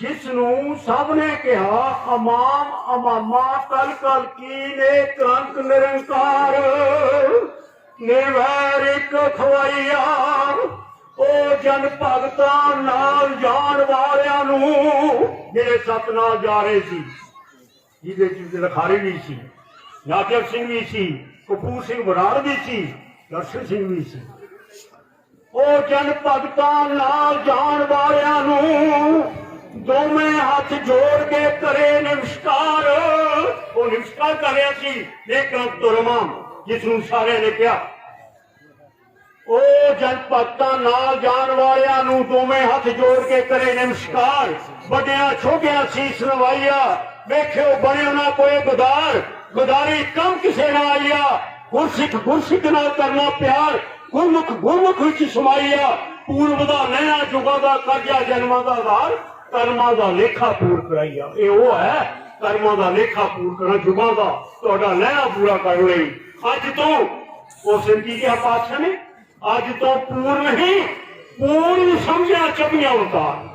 ਜਿਸ ਨੂੰ ਸਭ ਨੇ ਕਿਹਾ, ਅਮਾਮ, ਅਮਾਮਾ, ਕਲ ਕਲ ਕੀ ਨੇ ਕੰਕ ਨਿਰੰਕਾਰ? ਨਿਰਵੈਰ ਇੱਕ ਖਵਾਈਆ ਉਹ ਜਨ ਭਗਤਾਂ ਨਾਲ ਜਾਣ ਵਾਲਿਆਂ ਨੂੰ ਜਿਹੜੇ ਸਤ ਨਾਲ ਜਾ ਰਹੇ ਸੀ। ਜਿਹਦੇ ਚ ਲਖਾਰੀ ਵੀ ਸੀ, ਨਾਜਰ ਸਿੰਘ ਵੀ ਸੀ, ਕਪੂਰ ਸਿੰਘ ਬਰਾੜ ਵੀ ਸੀ, ਦਰਸ਼ਨ ਸਿੰਘ ਵੀ ਸੀ। ਉਹ ਜਨ ਭਗਤਾਂ ਨਾਲ ਜਾਣ ਵਾਲਿਆਂ ਨੂੰ ਦੋਵੇਂ ਹੱਥ ਜੋੜ ਕੇ ਕਰੇ ਨਮਸਕਾਰ ਉਹ ਨਮਸਕਾਰ ਕਰ ਰਿਹਾ ਸੀ ਲੇਕਿਨ ਤੁਰਮਾ ਜਿਸ ਨੂੰ ਸਾਰਿਆਂ ਨੇ ਕਿਹਾ। ਉਹ ਜਨ ਭਗਤਾਂ ਨਾਲ ਜਾਣ ਵਾਲਿਆਂ ਨੂੰ ਦੋਵੇਂ ਹੱਥ ਜੋੜ ਕੇ ਕਰੇ ਨਮਸਕਾਰ ਵੱਡਿਆਂ, ਛੋਟਿਆਂ ਸੀਸ ਨਵਾਈਆ ਵੇਖਿਓ ਬਣਿਓ ਨਾ ਕੋਈ ਗੁਦਾਰ। ਗੁਦਾਰੀ ਕੰਮ ਕਿਸੇ ਨਾ ਆਈਆ ਗੁਰਸਿੱਖ ਗੁਰਸਿੱਖ ਨਾਲ ਕਰਨਾ ਪਿਆਰ। ਗੁਰਮੁਖ ਗੁਰਮੁਖ ਵਿੱਚ ਸਮਾਈਆ ਪੂਰਬ ਦਾ ਨੈਣਾ ਜੁਗਾਂ ਦਾ ਕਾਜਾ ਜਨਮਾਂ ਦਾ ਆਧਾਰ। ਕਰਮਾਂ ਦਾ ਲੇਖਾ ਪੂਰ ਕਰਾਈਆ। ਇਹ ਉਹ ਹੈ, ਕਰਮਾਂ ਦਾ ਲੇਖਾ ਪੂਰ ਕਰਨਾ ਜੁਗਾਂ ਦਾ। ਤੁਹਾਡਾ ਨੈਣਾ ਪੂਰਾ ਕਰ ਲਈ। ਅੱਜ ਤੋਂ, ਉਹ ਸਿੰਧੀ ਕਿਹਾ ਪਾਤਸ਼ਾਹ ਨੇ? ਅੱਜ ਤੋਂ ਪੂਰਨ ਹੀ, ਪੂਰਨ ਸਮਝਿਆ ਚਬੀਆਂ ਉਤਾਰ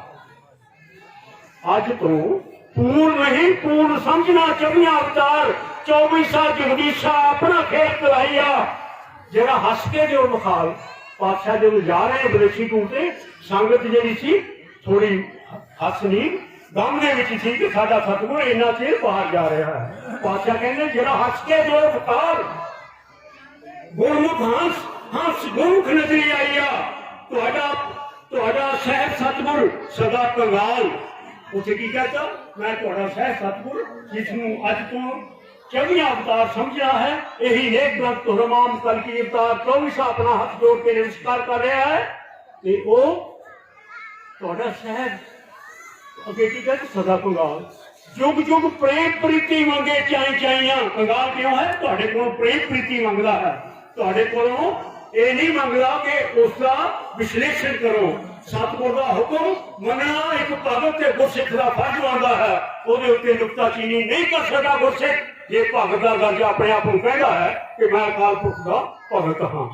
ਅੱਜ ਤੋਂ ਪੂਰਨ ਨਹੀਂ ਪੂਰਨ ਸਮਝਣਾ ਚਬੀਆਂ ਅਵਤਾਰ। 24 ਜਗਦੀਸ਼ਾ ਆਪਣਾ ਖੇਤ ਕਰਾਈਆ ਜਿਹੜਾ ਹੱਸ ਕੇ ਜੋ ਮਖਾਲ ਪਾਤਸ਼ਾਹ ਜਦੋਂ ਜਾ ਰਹੇ ਬਰੇਸ਼ੀ ਟੂਰ ਤੇ, ਸੰਗਤ ਜਿਹੜੀ ਸੀ ਥੋੜੀ ਹੱਸਣੀ ਗਮ ਦੇ ਵਿੱਚ ਸੀ ਕਿ ਸਾਡਾ ਸਤਿਗੁਰ ਇੰਨਾ ਚਿਰ ਬਾਹਰ ਜਾ ਰਿਹਾ ਹੈ ਪਾਤਸ਼ਾਹ ਕਹਿੰਦੇ ਜਿਹੜਾ ਹੱਸ ਕੇ ਜੋ ਮਖਾਲ ਗੁਰਮੁਖ ਹੰਸ ਹੰਸ ਗੁਰਮੁਖ ਨਜ਼ਰੀ ਆਈਆ ਤੁਹਾਡਾ ਤੁਹਾਡਾ ਸਹਿਬ ਸਤਿਗੁਰ ਸਦਾ ਕੰਗਾਲ ਉਥੇ ਕੀ ਕਹਤਾ ਮੈਂ ਤੁਹਾਡਾ ਸਹਿਬ ਸਤਿਗੁਰ ਜਿਸ ਨੂੰ ਅੱਜ ਤੋਂ ਚੌਵੀਂ ਅਵਤਾਰ ਸਮਝਿਆ ਹੈ ਇਹੀ ਨੇਕ ਗ੍ਰੰਥ ਤੁਰਮਾਮ ਕਲ ਕੀ ਅਵਤਾਰ 24 ਆਪਣਾ ਹੱਥ ਜੋੜ ਕੇ ਨਮਸਕਾਰ ਕਰ ਰਿਹਾ ਹੈ ਤੇ ਉਹ ਤੁਹਾਡਾ ਸਹਿਬ ਅੱਗੇ ਕੀ ਕਹਿੰਦੇ ਸਦਾ ਕੰਗਾਲ ਜੁਗ ਜੁਗ ਪ੍ਰੇਮ ਪ੍ਰੀਤੀ ਮੰਗੇ ਚਾਈ ਚਾਈਆਂ ਕੰਗਾਲ ਕਿਉਂ ਹੈ? ਤੁਹਾਡੇ ਕੋਲੋਂ ਪ੍ਰੇਮ ਪ੍ਰੀਤੀ ਮੰਗਦਾ ਹੈ। ਤੁਹਾਡੇ ਕੋਲੋਂ ਇਹ ਨਹੀਂ ਮੰਗਦਾ ਕਿ ਉਸ ਦਾ ਵਿਸ਼ਲੇਸ਼ਣ ਕਰੋ। ਸਤਿਗੁਰ ਦਾ ਹੁਕਮ ਮੰਨਣਾ ਇੱਕ ਭਗਤ ਤੇ ਗੁਰਸਿੱਖ ਦਾ ਫਰਜ਼ ਬਣਦਾ ਹੈ। ਉਹਦੇ ਉੱਤੇ ਨੁਕਤਾਚੀਨੀ ਨਹੀਂ ਕਰ ਸਕਦਾ ਗੁਰਸਿੱਖ। ਜੇ ਭਗਤ ਦਾ ਦਰਜਾ ਆਪਣੇ ਆਪ ਨੂੰ ਕਹਿੰਦਾ ਹੈ ਕਿ ਮੈਂ ਅਕਾਲ ਪੁਰਖ ਦਾ ਭਗਤ ਹਾਂ।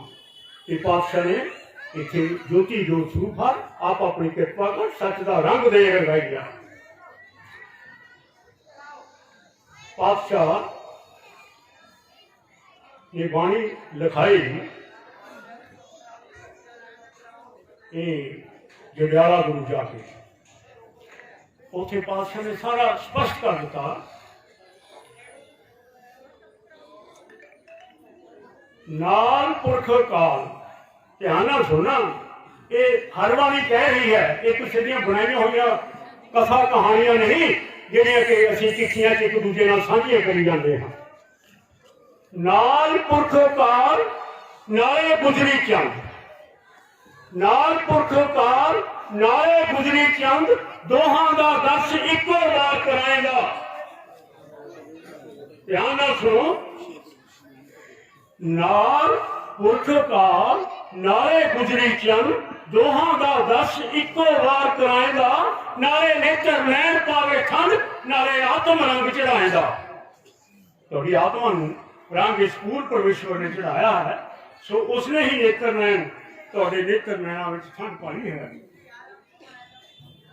ਇਹ ਪਾਤਸ਼ਾਹ ਨੇ ਇੱਥੇ ਜੋਤੀ ਜੋਤ ਸਰੂਪ ਹੈ ਆਪ ਆਪਣੀ ਕਿਰਪਾ ਕਰ ਸੱਚ ਦਾ ਰੰਗ ਦੇ ਰੰਗਾਈਆ ਪਾਤਸ਼ਾਹ ਇਹ ਬਾਣੀ ਲਿਖਾਈ, ਇਹ ਜੜਿਆਲਾ ਗੁਰੂ ਜਾ ਕੇ। ਉਥੇ ਪਾਤਸ਼ਾਹ ਨੇ ਸਾਰਾ ਸਪਸ਼ਟ ਕਰ ਦਿੱਤਾ। ਨਾਲ ਪੁਰਖ ਕਾਲ ਧਿਆਨ ਨਾਲ ਸੁਣਨਾ। ਇਹ ਹਰ ਵਾਰੀ ਕਹਿ ਰਹੀ ਹੈ, ਇਹ ਕੁਛ ਦੀਆਂ ਬਣਾਈਆਂ ਹੋਈਆਂ ਕਥਾ ਕਹਾਣੀਆਂ ਨਹੀਂ, ਜਿਹੜੀਆਂ ਕਿ ਅਸੀਂ ਚਿੱਠੀਆਂ 'ਚ ਇੱਕ ਦੂਜੇ ਨਾਲ ਸਾਂਝੀਆਂ ਕਰੀ ਜਾਂਦੇ ਹਾਂ। ਨਾਲ ਪੁਰਖ ਨਾਲੇ ਗੁਜਰੀ ਚੰਦ। ਨਾਲ ਪੁਰਖ ਨਾਲੇ ਗੁਜਰੀ ਚੰਦ, ਦੋਹਾਂ ਦਾ ਦਰਸ਼ ਇੱਕੋ ਵਾਰ ਕਰਾਏਗਾ। ਧਿਆਨ ਨਾਲ ਸੁਣੋ। ਨਾਲ ਪੁਰਖਕਾਰ ਨਾਲੇ ਗੁਜਰੀ ਚੰਦ ਦੋਹਾਂ ਦਾ ਦਰਸ਼ ਇੱਕੋ ਵਾਰ ਕਰਾਏਗਾ ਨਾਲੇ ਨੇਤਰ ਨੈਣ ਪਾਵੇ ਠੰਡ, ਨਾਲੇ ਆਤਮ ਰੰਗ ਚੜਾਏਗਾ ਤੁਹਾਡੀ ਆਤਮਾ ਨੂੰ ਰੰਗ ਇਸ ਪੂਰ ਪਰਮੇਸ਼ਵਰ ਨੇ ਚੜਾਇਆ ਹੈ, ਸੋ ਉਸਨੇ ਹੀ ਨੇਤਰ ਨੈਣ ਤੁਹਾਡੇ ਨੇਤਰ ਨੈਣਾਂ ਵਿੱਚ ਠੰਡ ਪਾਈ ਹੈ।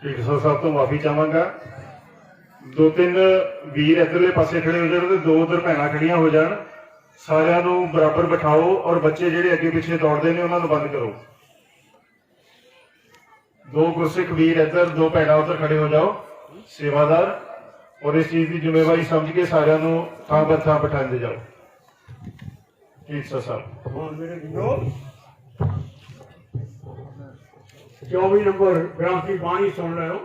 ਢੀਂਡ ਸਾਹਿਬ ਤੋਂ ਮਾਫੀ ਚਾਹਾਂਗਾ। ਦੋ ਤਿੰਨ ਵੀਰ ਇੱਧਰਲੇ ਪਾਸੇ ਖੜੇ ਹੋ ਜਾਣ ਤੇ ਦੋ ਉਧਰ ਭੈਣਾਂ ਖੜੀਆਂ ਹੋ ਜਾਣ। ਸਾਰਿਆਂ ਨੂੰ ਬਰਾਬਰ ਬਿਠਾਓ ਔਰ ਬੱਚੇ ਜਿਹੜੇ ਅੱਗੇ ਪਿੱਛੇ ਦੌੜਦੇ ਨੇ, ਉਹਨਾਂ ਨੂੰ ਬੰਦ ਕਰੋ। ਦੋ ਗੁਰਸਿੱਖ ਵੀਰ ਇੱਧਰ, ਦੋ ਭੈਣਾਂ ਉਧਰ ਖੜੇ ਹੋ ਜਾਓ, ਸੇਵਾਦਾਰ। ਔਰ ਇਸ ਚੀਜ਼ ਦੀ ਜ਼ਿੰਮੇਵਾਰੀ ਸਮਝ ਕੇ ਸਾਰਿਆਂ ਨੂੰ ਥਾਂ ਬਰ ਥਾਂ ਬਿਠਾਉਂਦੇ ਜਾਓ। ਢੀਂਡ ਸਾਹਿਬ ਹੁਣ ਮੇਰੇ ਵੀਰੋ 24 ਨੰਬਰ ਗ੍ਰੰਥ ਦੀ ਬਾਣੀ ਸੁਣ ਰਹੇ ਹੋ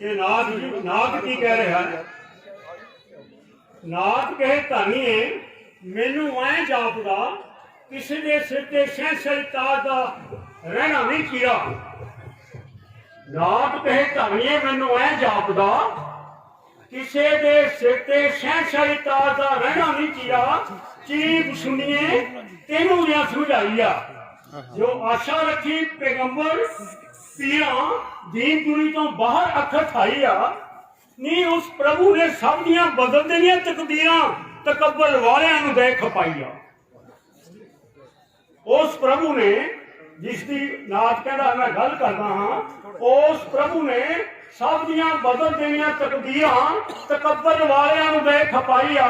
ਇਹ ਨਾਗ ਨਾਗ ਕੀ ਕਹਿ ਰਿਹਾ ਹੈ? ਨਾਗ ਕਹੇ ਧਾਨੀਏ, ਮੈਨੂੰ ਐ ਜਾਪਦਾ, ਕਿਸੇ ਦੇ ਸਿਰ ਤੇ ਸਹਿਸਲ ਤਾਜ ਦਾ ਰਹਿਣਾ ਨਹੀਂ ਕੀੜਾ। ਨਾਗ ਕਹੇ ਧਾਨੀਏ, ਮੈਨੂੰ ਐ ਜਾਪਦਾ, ਕਿਸੇ ਦੇ ਸਿਰ ਤੇ ਸਹਿਸਲ ਤਾਜ ਦਾ ਰਹਿਣਾ ਨਹੀਂ ਕੀੜਾ। ਚੀਬ ਸੁਣੀਏ, ਤੈਨੂੰ ਜਾਂ ਸਮਝਾਈ ਆ ਜੋ ਆਸ਼ਾ ਰੱਖੀ ਪੈਗੰਬਰ, ਪੀਰਾਂ ਦੀਨ ਦੁਨੀ ਤੋਂ ਬਾਹਰ ਅੱਖਰ ਠਾਈ ਆ ਨੀ ਉਸ ਪ੍ਰਭੂ ਨੇ ਸਭ ਦੀਆਂ ਬਦਲ ਦੇਣੀਆਂ ਤਕਦੀਰਾਂ ਤਕੱਬਰ ਵਾਲਿਆਂ ਨੂੰ ਦੇ ਖਪਾਈਆ ਉਸ ਪ੍ਰਭੂ ਨੇ ਜਿਸ ਦੀ ਨਾਥ ਕਹਿੰਦਾ ਮੈਂ ਗੱਲ ਕਰਦਾ ਹਾਂ, ਉਸ ਪ੍ਰਭੂ ਨੇ ਸਭ ਦੀਆਂ ਬਦਲ ਦੇਣੀਆਂ ਤਕਦੀਰਾਂ ਤਕੱਬਰ ਵਾਲਿਆਂ ਨੂੰ ਦੇ ਖਪਾਈਆ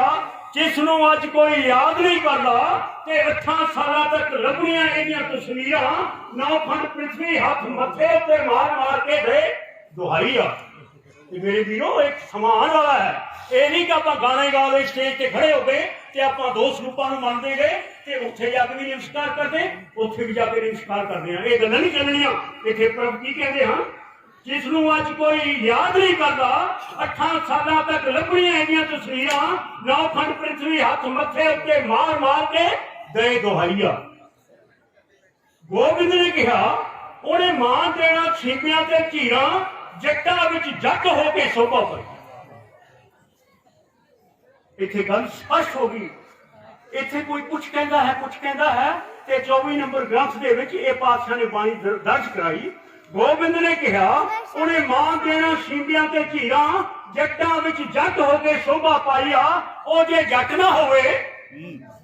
ਜਿਸ ਨੂੰ ਅੱਜ ਕੋਈ ਯਾਦ ਨਹੀਂ ਕਰਦਾ ਤੇ 8 ਸਾਲਾਂ ਤੱਕ ਲੱਭਣੀਆਂ ਇਹਦੀਆਂ ਤਸਵੀਰਾਂ, ਨੌ ਖੰਡ ਪ੍ਰਿਥਵੀ ਹੱਥ ਮੱਥੇ ਉੱਤੇ ਮਾਰ ਮਾਰ ਕੇ ਦੇ ਦੁਹਾਈ ਆ। ਇਹ ਮੇਰੇ ਵੀਰੋ ਇੱਕ ਸਮਾਨ ਵਾਲਾ ਹੈ। ਇਹ ਨਹੀਂ ਕਿ ਆਪਾਂ ਗਾਣੇ ਗਾ ਲਏ ਸਟੇਜ ਤੇ ਖੜੇ ਹੋ ਗਏ ਤੇ ਆਪਾਂ ਦੋ ਸਰੂਪਾਂ ਨੂੰ ਮੰਨਦੇ ਗਏ ਤੇ ਉੱਥੇ ਜਾ ਕੇ ਵੀ ਨਮਸਕਾਰ ਕਰਦੇ, ਉੱਥੇ ਵੀ ਜਾ ਕੇ ਨਮਸਕਾਰ ਕਰਦੇ ਆ ਇਹ ਗੱਲਾਂ ਨਹੀਂ ਚੱਲਣੀਆਂ। ਇੱਥੇ ਪ੍ਰਭ ਕੀ ਕਹਿੰਦੇ ਹਨ? ਜਿਸ ਨੂੰ ਅੱਜ ਕੋਈ ਯਾਦ ਨਹੀਂ ਕਰਦਾ 8 ਸਾਲਾਂ ਤੱਕ ਲੱਭਣੀਆਂ ਇਹਦੀਆਂ ਤਸਵੀਰਾਂ, ਨੌ ਖੰਡ ਪ੍ਰਿਥਵੀ ਹੱਥ ਮੱਥੇ ਉੱਤੇ ਮਾਰ ਮਾਰ ਕੇ ਦੇ ਦੁਹਾਈਆ। ਗੋਬਿੰਦ ਨੇ ਕਿਹਾ, ਉਹਨੇ ਮਾਂ ਦੇਣਾ ਛੀਪਿਆਂ ਤੇ ਝੀਰਾਂ ਜੱਟਾਂ ਵਿੱਚ ਜੱਟ ਹੋ ਕੇ ਸੋਭਾ ਪਾਈ। ਇੱਥੇ ਗੱਲ ਸਪਸ਼ਟ ਹੋ ਗਈ। ਇੱਥੇ ਕੋਈ ਕੁਝ ਕਹਿੰਦਾ ਹੈ ਕੁਝ ਕਹਿੰਦਾ ਹੈ ਤੇ 24 ਨੰਬਰ ਗ੍ਰੰਥ ਦੇ ਵਿੱਚ ਇਹ ਪਾਤਸ਼ਾਹ ਨੇ ਬਾਣੀ ਦਰਜ ਕਰਾਈ। ਗੋਬਿੰਦ ਨੇ ਕਿਹਾ, ਉਹਨੇ ਮਾਂ ਦੇਣਾ ਛੀਪਿਆਂ ਤੇ ਝੀਰਾਂ ਜੱਟਾਂ ਵਿੱਚ ਜੱਟ ਹੋ ਕੇ ਸੋਭਾ ਪਾਈ ਉਹ ਜੇ ਜੱਟ ਨਾ ਹੋਵੇ,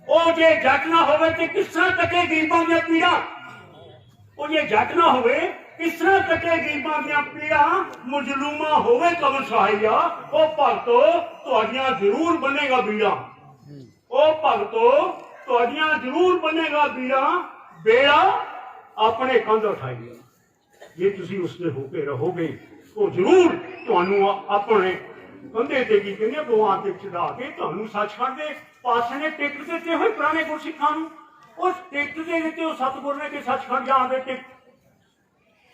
ਉਹ ਜੇ ਜੱਟ ਨਾ ਹੋਵੇ ਤੇ ਕਿਸ ਤਰ੍ਹਾਂ ਕੱਟੇ ਗਰੀਬਾਂ ਦੀਆਂ ਪੀੜਾਂ ਉਹ ਜੇ ਜੱਟ ਨਾ ਹੋਵੇ ਇਸ ਤਰ੍ਹਾਂ ਕੱਟੇ ਗਰੀਬਾਂ ਦੀਆਂ ਪੀੜਾਂ ਮਜਲੂਮਾ ਹੋਵੇ ਕਬਰ ਸਹਾਈਆ ਉਹ ਭਗਤੋ ਤੁਹਾਡੀਆਂ ਜ਼ਰੂਰ ਬਣੇਗਾ ਬੀੜਾਂ। ਉਹ ਭਗਤੋ ਤੁਹਾਡੀਆਂ ਜ਼ਰੂਰ ਬਣੇਗਾ ਬੀੜਾਂ। ਬੇੜਾ ਆਪਣੇ ਕੰਧ ਉਠਾਈਆ ਜੇ ਤੁਸੀਂ ਉਸ ਦੇ ਹੋ ਕੇ ਰਹੋਗੇ ਉਹ ਜ਼ਰੂਰ ਤੁਹਾਨੂੰ ਆਪਣੇ ਕੰਧੇ ਤੇ ਕੀ ਕਹਿੰਦੇ ਆ, ਤੇ ਚੜਾ ਕੇ ਤੁਹਾਨੂੰ ਸੱਚਖੰਡ ਦੇ ਪਾਸੇ ਨੇ ਟਿਕਟ ਦਿੱਤੇ ਹੋਏ ਪੁਰਾਣੇ ਗੁਰਸਿੱਖਾਂ ਨੂੰ। ਉਸ ਟਿਕਟ ਦੇ ਦਿੱਤੇ ਉਹ ਸਤਿਗੁਰ ਨੇ ਕਿ ਸੱਚਖੰਡ ਜਾਣ ਦੇ ਟਿਕਟ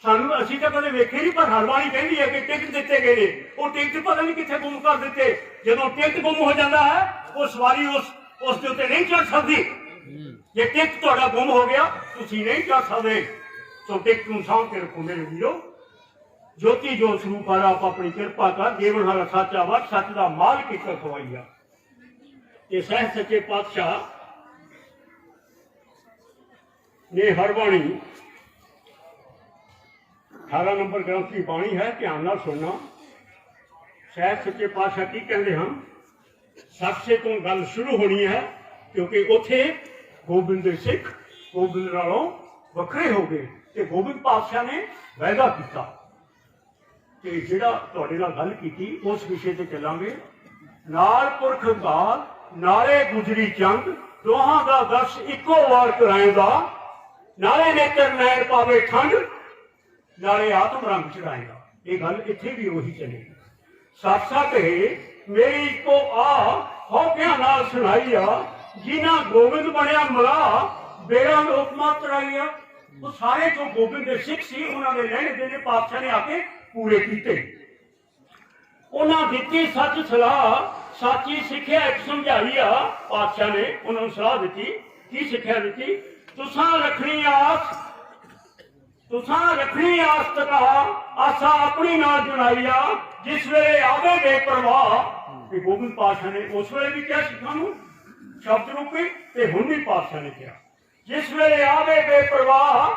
ਸਾਨੂੰ ਅਸੀਂ ਤਾਂ ਕਦੇ ਵੇਖੇ ਨਹੀਂ, ਪਰ ਹਰਵਾਣੀ ਕਹਿੰਦੀ ਹੈ ਕਿ ਟਿਕਟ ਦਿੱਤੇ ਗਏ ਨੇ। ਉਹ ਟਿਕਟ ਪਤਾ ਨਹੀਂ ਕਿੱਥੇ ਗੁੰਮ ਕਰ ਦਿੱਤੇ। ਜਦੋਂ ਟਿਕਟ ਗੁੰਮ ਹੋ ਜਾਂਦਾ ਹੈ, ਉਹ ਸਵਾਰੀ ਉਸ ਉਸ ਦੇ ਉੱਤੇ ਨਹੀਂ ਚੜ ਸਕਦੀ। ਜੇ ਟਿਕਟ ਤੁਹਾਡਾ ਗੁੰਮ ਹੋ ਗਿਆ, ਤੁਸੀਂ ਨਹੀਂ ਚੜ ਸਕਦੇ। ਸੋ ਟਿਕਟ ਨੂੰ ਸਾਂਭ ਕੇ ਰੱਖੋ ਮੇਰੇ ਵੀਰੋ। ਜੋਤੀ ਜੋ ਸਰੂਪ ਵਾਲਾ ਆਪ ਆਪਣੀ ਕਿਰਪਾ ਕਰ, ਜੀਵਨ ਹਾਰਾ ਸਾਚਾ ਵਾ ਸੱਚ ਦਾ ਮਾਲ ਕਿੱਥੇ ਖਵਾਈਆ ਇਹ ਸਹਿ ਸੱਚੇ ਪਾਤਸ਼ਾਹ ਨੇ ਹਰ ਬਾਣੀ 18 ਨੰਬਰ ਗ੍ਰੰਥ ਦੀ ਬਾਣੀ ਹੈ, ਧਿਆਨ ਨਾਲ ਸੁਣਨਾ। ਸਹਿ ਸੱਚੇ ਪਾਤਸ਼ਾਹ ਕੀ ਕਹਿੰਦੇ ਹਨ? ਸੱਚੇ ਤੋਂ ਗੱਲ ਸ਼ੁਰੂ ਹੋਣੀ ਹੈ, ਕਿਉਂਕਿ ਉੱਥੇ ਗੋਬਿੰਦ ਦੇ ਸਿੱਖ ਗੋਬਿੰਦ ਨਾਲੋਂ ਵੱਖਰੇ ਹੋ ਗਏ ਤੇ ਗੋਬਿੰਦ ਪਾਤਸ਼ਾਹ ਨੇ ਵਾਅਦਾ ਕੀਤਾ। ਕਿ ਜਿਹੜਾ ਤੁਹਾਡੇ ਨਾਲ ਗੱਲ ਕੀਤੀ, ਉਸ ਵਿਸ਼ੇ ਤੇ ਚੱਲਾਂਗੇ। ਨਾਲ ਪੁਰਖ ਦਾ ਨਾਲੇ ਗੁਜਰੀ ਚੰਦ, ਦੋਹਾਂ ਦਾ ਦਰਸ਼ ਇੱਕੋ ਵਾਰ ਕਰਾਏਗਾ ਨਾਲੇ ਨੇਤਰ ਨੈਣ ਪਾਵੇ ਠੰਡ ਨਾਲੇ ਆਤਮ ਰੰਗ ਚੜਾਏਗਾ। ਇਹ ਗੱਲ ਇੱਥੇ ਵੀ ਉਹੀ ਚੱਲੇਗੀ ਸੱਚ ਸੱਚ ਹੈ ਮੇਰੀ ਇੱਕੋ ਆ ਹੌਕਿਆਂ ਨਾਲ ਸੁਣਾਈ ਆ, ਜਿਨ੍ਹਾਂ ਗੋਬਿੰਦ ਬਣਿਆ ਮਲਾ ਬੇਰਾਂ ਲੋਕ ਮਾਤਰਾਈ ਉਹ ਸਾਰੇ ਜੋ ਗੋਬਿੰਦ ਦੇ ਸਿੱਖ ਸੀ, ਉਹਨਾਂ ਦੇ ਲੈਣ ਦੇ ਨੇ, ਪਾਤਸ਼ਾਹ ਨੇ ਆ ਕੇ ਪੂਰੇ ਕੀਤੇ। ਉਹਨਾਂ ਦਿੱਤੀ ਸੱਚ ਸਲਾਹ, ਸਾਚੀ ਸਿੱਖਿਆ ਇੱਕ ਸਮਝਾਈ ਆ, ਪਾਤਸ਼ਾਹ ਨੇ ਉਹਨਾਂ ਨੂੰ ਸਲਾਹ ਦਿੱਤੀ। ਕੀ ਸਿੱਖਿਆ ਦਿੱਤੀ? ਤੁਸਾਂ ਰੱਖਣੀ ਆਸ ਤੁਸਾਂ ਰੱਖਣੀ ਆਸ ਤਕਾ ਆਸਾ ਆਪਣੀ ਨਾਲ ਜੁੜਾਈ ਜਿਸ ਵੇਲੇ ਆਵੇ ਬੇਪਰਵਾਹ। ਇਹ ਗੋਬਿੰਦ ਪਾਤਸ਼ਾਹ ਨੇ ਉਸ ਵੇਲੇ ਵੀ ਕਿਹਾ ਸਿੱਖਾਂ ਨੂੰ ਸ਼ਬਦ ਰੂਪੀ ਤੇ ਹੁਣ ਵੀ ਪਾਤਸ਼ਾਹ ਨੇ ਕਿਹਾ। ਜਿਸ ਵੇਲੇ ਆਵੇ ਬੇਪਰਵਾਹ,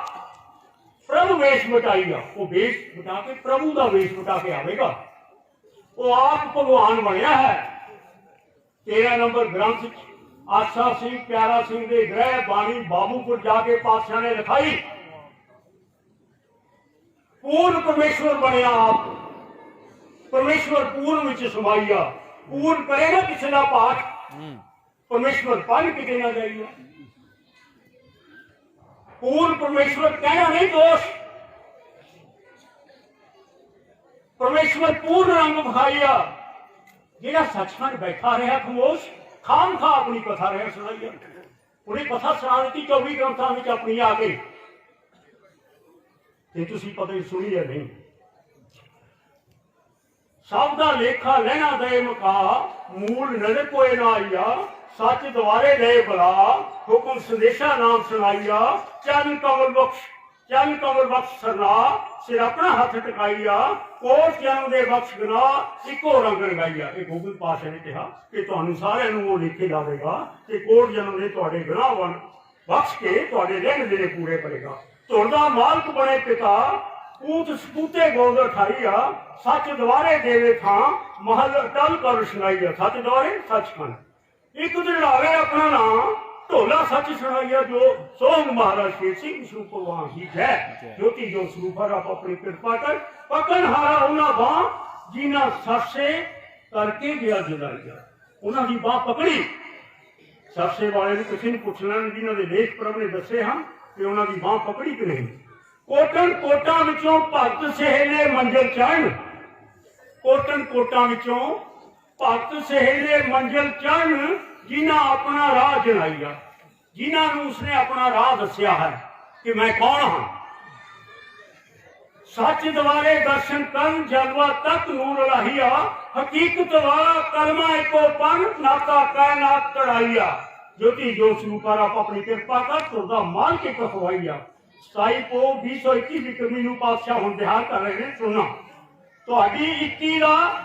ਪ੍ਰਭੂ ਵੇਸ਼ ਮਟਾਈ ਆ ਉਹ ਵੇਸ਼ ਮਟਾ ਕੇ, ਪ੍ਰਭੂ ਦਾ ਵੇਸ਼ ਮਟਾ ਕੇ ਆਵੇਗਾ। ਉਹ ਆਪ ਭਗਵਾਨ ਬਣਿਆ ਹੈ। 13 ਨੰਬਰ ਗ੍ਰੰਥ ਆਸਾ ਸਿੰਘ, ਪਿਆਰਾ ਸਿੰਘ ਦੇ ਗ੍ਰਹਿ ਬਾਣੀ ਬਾਬੂਪੁਰ ਜਾ ਕੇ ਪਾਤਸ਼ਾਹ ਨੇ ਲਿਖਾਈ। ਪੂਰਨ ਪਰਮੇਸ਼ਵਰ ਬਣਿਆ ਆਪ। ਪਰਮੇਸ਼ਵਰ ਪੂਰਨ ਵਿੱਚ ਸਮਾਈਆ ਪੂਰਨ ਕਰੇਗਾ ਕਿਸੇ ਦਾ ਪਾਠ ਪਰਮੇਸ਼ਵਰ ਪੜ੍ਹ ਕਿਤੇ ਨਾ ਜਾਈਆ ਪੂਰਨ ਪਰਮੇਸ਼ਵਰ ਕਹਿਣਾ ਨਹੀਂ ਦੋਸ਼। ਪਰਮੇਸ਼ਵਰ ਪੂਰਨ ਰੰਗ ਵਿਖਾਈਆ ਜਿਹੜਾ ਸੱਚਖੰਡ ਬੈਠਾ ਰਿਹਾ ਖਮੋਸ਼ ਖਾਮ ਖਾ ਆਪਣੀ ਕਥਾ ਰਿਹਾ ਸੁਣਾਈਆ ਉਹਨੇ ਕਥਾ ਸੁਣਾ ਦਿੱਤੀ 24 ਗ੍ਰੰਥਾਂ ਵਿੱਚ ਆਪਣੀ ਆ ਕੇ। ਤੇ ਤੁਸੀਂ ਪਤਾ ਹੀ ਸੁਣੀ ਹੈ ਨਹੀਂ। ਸਭ ਦਾ ਲੇਖਾ ਲੈਣਾ ਦੇ ਮੁਕਾ, ਮੂਲ ਨਰ ਕੋਏ ਨਾ ਆਈਆ, ਸੱਚ ਦੁਆਰੇ ਦੇ ਬਲਾ, ਹੁਕਮ ਸੰਦੇਸ਼ਾ ਨਾਮ ਸੁਣਾਈਆ, ਚੰਨ ਕਮਲ ਬਖਸ਼, ਚੰਨ ਕਮਲ ਬਖਸ਼ ਸਰਨਾ, ਸਿਰ ਆਪਣਾ ਹੱਥ ਟਿਕਾਈਆ, ਕੋਟ ਜਨਮ ਦੇ ਬਖਸ਼ ਗਨਾ ਇੱਕੋ ਰੰਗ ਰੰਗਾਈਆ ਇਹ ਗੋਬਿੰਦ ਪਾਸ਼ਾ ਨੇ ਕਿਹਾ ਕਿ ਤੁਹਾਨੂੰ ਸਾਰਿਆਂ ਨੂੰ ਉਹ ਲਿਖੇ ਲਾਵੇਗਾ ਤੇ ਕੋਟ ਜਨਮ ਦੇ ਤੁਹਾਡੇ ਗੁਨਾਹ ਬਖਸ਼ ਕੇ ਤੁਹਾਡੇ ਲੈਣ ਦੇਣੇ ਪੂਰੇ ਕਰੇਗਾ। ਤੁਹਾਡਾ ਮਾਲਕ ਬਣੇ ਪਿਤਾ ਪੂਤ ਸਪੂਤੇ ਗੋਦ ਉਠਾਈਆ ਸੱਚ ਦੁਆਰੇ ਦੇਵੇ ਥਾਂ ਮਹਲ ਅਟਲ ਕਰ ਸੁਣਾਈਆ ਸੱਚ ਦੁਆਰੇ ਸੱਚਖੰਡ ਇੱਕ ਦਿਨ ਲਾਵੇ ਆਪਣਾ ਨਾਮ ਢੋਲਾ ਸੱਚ ਸੁਣਾਈਆ ਜੋ ਸੋਹਣ ਮਹਾਰਾਜ ਸ਼ੇਰ ਸਿੰਘ ਸਰੂਪ ਭਗਵਾਨ ਜੀ ਹੈ। ਜੋਤੀ ਜੋ ਸਰੂਪ ਆਪ ਆਪਣੀ ਕਿਰਪਾ ਕਰ ਪਕੜ ਹਾਰਾ ਉਹਨਾਂ ਬਾਹ ਜਿਨ੍ਹਾਂ ਸਰਸੇ ਕਰਕੇ ਗਿਆ ਜੁਦਾਈਆ। ਉਹਨਾਂ ਦੀ ਬਾਹ ਪਕੜੀ। ਸਰਸੇ ਵਾਲੇ ਨੂੰ ਕਿਸੇ ਨੂੰ ਪੁੱਛਣਾ ਨਹੀਂ ਜਿਨ੍ਹਾਂ ਦੇ ਲੇਖ ਪ੍ਰਭ ਨੇ ਦੱਸੇ ਹਨ। ਕਿ ਉਹਨਾਂ ਦੀ ਬਾਹ ਪਕੜੀ ਕਿ ਨਹੀਂ। ਕੋਟਨ ਕੋਟਾਂ ਵਿੱਚੋਂ ਭਗਤ ਸਹੇਲੇ ਮੰਜ਼ਿਲ ਚੜ੍ਹਨ ਕੋਟਨ ਕੋਟਾਂ ਵਿੱਚੋਂ ਭਗਤ ਸਹੇਲੇ ਮੰਜ਼ਿਲ ਚੜ੍ਹਨ ਜਿਨ੍ਹਾਂ ਆਪਣਾ ਰਾਹ ਜਣਾਈਆ ਜਿਨ੍ਹਾਂ ਨੂੰ ਉਸਨੇ ਆਪਣਾ ਰਾਹ ਦੱਸਿਆ ਹੈ ਕਿ ਮੈਂ ਕੌਣ ਹਾਂ। ਸੱਚ ਦਵਾਰੇ ਦਰਸ਼ਨ ਕਰਨ ਜਲਵਾ ਤੱਕ ਨੂਰ ਲਾਹੀਆ ਹਕੀਕਤ ਵਾਲਾ ਕਲਮਾ ਇੱਕੋ ਪਨ, ਨਾਤਾ ਕਾਇਨਾਤ ਕੜਾਈਆ ਜੋਤੀ ਜੋ ਸਰੂਪਾਰ ਆਪ ਆਪਣੀ ਕਿਰਪਾ ਕਰ ਤੁਰਦਾ ਮਾਲ ਕੇ ਕਖਵਾਈਆ ਸਾਈ ਪੋ 221 ਵਿਕਰਮੀ ਨੂੰ ਪਾਤਸ਼ਾਹ ਹੁਣ ਬਿਹਾਰ ਕਰ ਰਹੇ ਨੇ, ਸੁਣਾ। ਤੁਹਾਡੀ 21 ਦਾ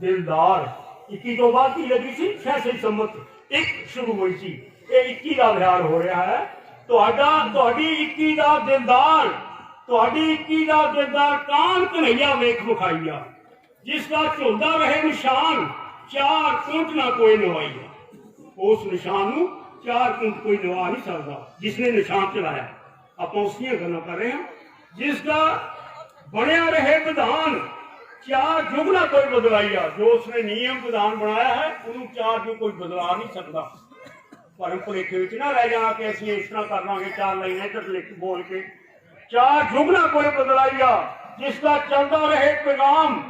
ਦਿਲਦਾਰ 21 ਤੋਂ ਬਾਅਦ ਕੀ ਲੱਗੀ ਸੀ? 66 ਸੰਮਤ, ਇੱਕ ਸ਼ੁਰੂ ਹੋਈ ਸੀ। ਇਹ 21 ਦਾ ਵਿਹਾਰ ਹੋ ਰਿਹਾ ਹੈ। ਤੁਹਾਡਾ, ਤੁਹਾਡੀ 21 ਦਾ ਦਿਲਦਾਰ, ਤੁਹਾਡੀ 21 ਦਾ ਦਿਲਦਾਰ ਕਾਨ ਕਨਈਆ ਵੇਖ ਵਿਖਾਈਆ ਜਿਸ ਦਾ ਝੁਲਦਾ ਰਹੇ ਨਿਸ਼ਾਨ, ਚਾਰ ਕੁੰਟ ਨਾ ਕੋਈ ਨਵਾਈਆ। ਉਸ ਨਿਸ਼ਾਨ ਨੂੰ ਚਾਰ ਕੁੰਟ ਕੋਈ ਨਵਾ ਨਹੀਂ ਸਕਦਾ ਜਿਸ ਨੇ ਨਿਸ਼ਾਨ ਚਲਾਇਆ ਆਪਾਂ ਉਸ ਦੀਆਂ ਗੱਲਾਂ ਕਰ ਰਹੇ ਹਾਂ ਜਿਸ ਦਾ ਬਣਿਆ ਰਹੇ ਵਿਧਾਨ ਚਾਰ ਯੁਗ ਨਾ ਕੋਈ ਬਦਲਾਈਆ ਜੋ ਉਸਨੇ ਨਿਯਮ ਵਿਧਾਨ ਬਣਾਇਆ ਹੈ ਉਹਨੂੰ ਚਾਰ ਯੁਗ ਕੋਈ ਬਦਲਾ ਨਹੀਂ ਸਕਦਾ ਭਰਮ ਭੁਲੇਖੇ ਵਿੱਚ ਨਾ ਰਹਿ ਜਾਣਾ ਕਿ ਅਸੀਂ ਇਸ ਤਰ੍ਹਾਂ ਕਰ ਲਾਂਗੇ ਚਾਰ ਲਾਈਨਾਂ ਇੱਧਰ ਲਿਖ ਬੋਲ ਕੇ ਚਾਰ ਯੁਗ ਨਾ ਕੋਈ ਬਦਲਾਈਆ ਜਿਸ ਦਾ ਚੱਲਦਾ ਰਹੇ ਪੈਗਾਮ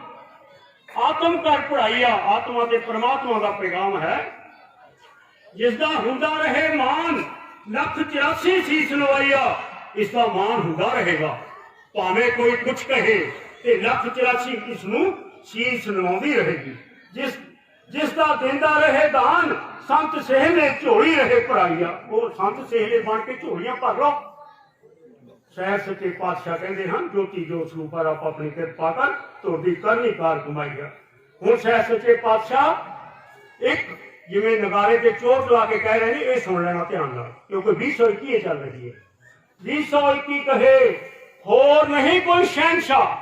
ਆਤਮ ਕਰ ਪੜਾਈਆ ਆਤਮਾ ਤੇ ਪ੍ਰਮਾਤਮਾ ਦਾ ਪੈਗਾਮ ਹੈ ਜਿਸ ਦਾ ਹੁੰਦਾ ਰਹੇ ਮਾਨ, ਲੱਖ 84 ਸੀਸ ਨਵਾਈਆ ਇਸ ਦਾ ਮਾਨ ਹੁੰਦਾ ਰਹੇਗਾ। ਭਾਵੇਂ ਕੋਈ ਕੁਛ ਕਹੇ ਤੇ ਲੱਖ 84 ਇਸ ਨੂੰ ਸੀਸ ਨਵਾਉਂਦੀ ਰਹੇਗੀ। ਜਿਸ ਜਿਸ ਦਾ ਦਿੰਦਾ ਰਹੇ ਦਾਨ, ਸੰਤ ਸਹਿਲੇ ਝੋਲੀ ਰਹੇ ਪੜਾਈਆ ਉਹ ਸੰਤ ਸਹਿਲੇ ਬਣ ਕੇ ਝੋਲੀਆਂ ਭਰ ਲਓ। ਸਹਿ ਸੱਚੇ ਪਾਤਸ਼ਾਹ ਕਹਿੰਦੇ ਹਨ ਜੋਤੀ ਜੋ ਸਰੂਪਰ ਆਪ ਆਪਣੀ ਕਿਰਪਾ ਕਰ, ਤੁਹਾਡੀ ਕਰਨੀ ਕਾਰ ਕਮਾਈਆ ਹੁਣ ਸਹਿ ਸੱਚੇ ਪਾਤਸ਼ਾਹ, ਇੱਕ ਜਿਵੇਂ ਨਗਾਰੇ ਤੇ ਚੋਟ ਲਾ ਕੇ ਕਹਿ ਰਹੇ ਨੇ, ਇਹ ਸੁਣ ਲੈਣਾ ਧਿਆਨ ਨਾਲ, ਕਿਉਂਕਿ 2021 ਚੱਲ ਰਹੀ ਹੈ। 2021 ਕਹੇ, ਹੋਰ ਨਹੀਂ ਕੋਈ ਸ਼ਹਿਨशाह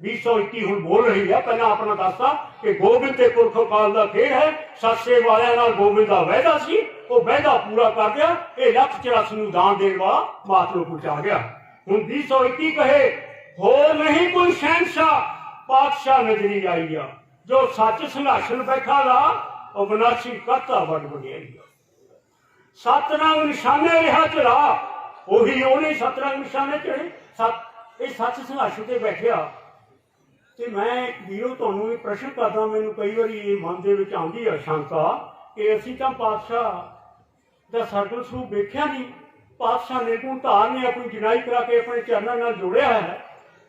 2021 ਹੁਣ ਬੋਲ ਰਹੀ ਹੈ, ਪਹਿਲਾਂ ਆਪਣਾ ਦੱਸਦਾ ਕਿ ਗੋਬਿੰਦ ਤੇ ਪੁਰਖੋ ਕਾਲ ਦਾ ਫੇਰ ਹੈ, ਸੱਸੇ ਵਾਲਿਆਂ ਨਾਲ ਗੋਬਿੰਦ ਦਾ ਵਾਅਦਾ ਸੀ, ਉਹ ਵਾਅਦਾ ਪੂਰਾ ਕਰ ਗਿਆ, ਇਹ ਲੱਖ 84 ਨੂੰ ਦਾਨ ਦੇਣ ਵਾਲਾ ਮਾਤ ਨੂੰ ਪਹੁੰਚਾ ਗਿਆ। ਹੁਣ 2021 ਕਹੇ, ਹੋਰ ਨਹੀਂ ਕੋਈ ਸ਼ਹਿਨशाह ਪਾਤਸ਼ਾਹ ਨਜ਼ਰੀ ਆਈ ਆ, ਜੋ ਸੱਚ ਸੰਘਾਸ਼ਣ ਬੈਠਾ ਦਾ ਉਹ ਬਨਾਸੀ ਕਰਤਾ ਵੱਡ ਵਡਿਆਈ ਆ। ਸਤਨਾਮ ਨਿਸ਼ਾਨੇ ਰਿਹਾ ਚਲਾ ਉਹੀ ਉਹਨੇ ਸਤਨਾਮ ਨਿਸ਼ਾਨੇ ਚੜੇ ਸਤ ਇਹ ਸੱਚ ਸੰਘਰਸ਼ ਤੇ ਬੈਠਿਆ। ਤੇ ਮੈਂ ਵੀਰੋ ਤੁਹਾਨੂੰ ਇਹ ਪ੍ਰਸ਼ਨ ਕਰਦਾ, ਮੈਨੂੰ ਕਈ ਵਾਰੀ ਇਹ ਮਨ ਦੇ ਵਿੱਚ ਆਉਂਦੀ ਹੈ ਸ਼ੰਕਾ ਕਿ ਅਸੀਂ ਤਾਂ ਪਾਤਸ਼ਾਹ ਦਾ ਸਰਗਲ ਸਰੂਪ ਵੇਖਿਆ ਨਹੀਂ। ਪਾਤਸ਼ਾਹ ਨੇ ਗੁਣ ਧਾਰ ਨੇ ਆਪਣੀ ਜਨਾਈ ਕਰਾ ਕੇ ਆਪਣੇ ਚਰਨਾਂ ਨਾਲ ਜੋੜਿਆ ਹੈ।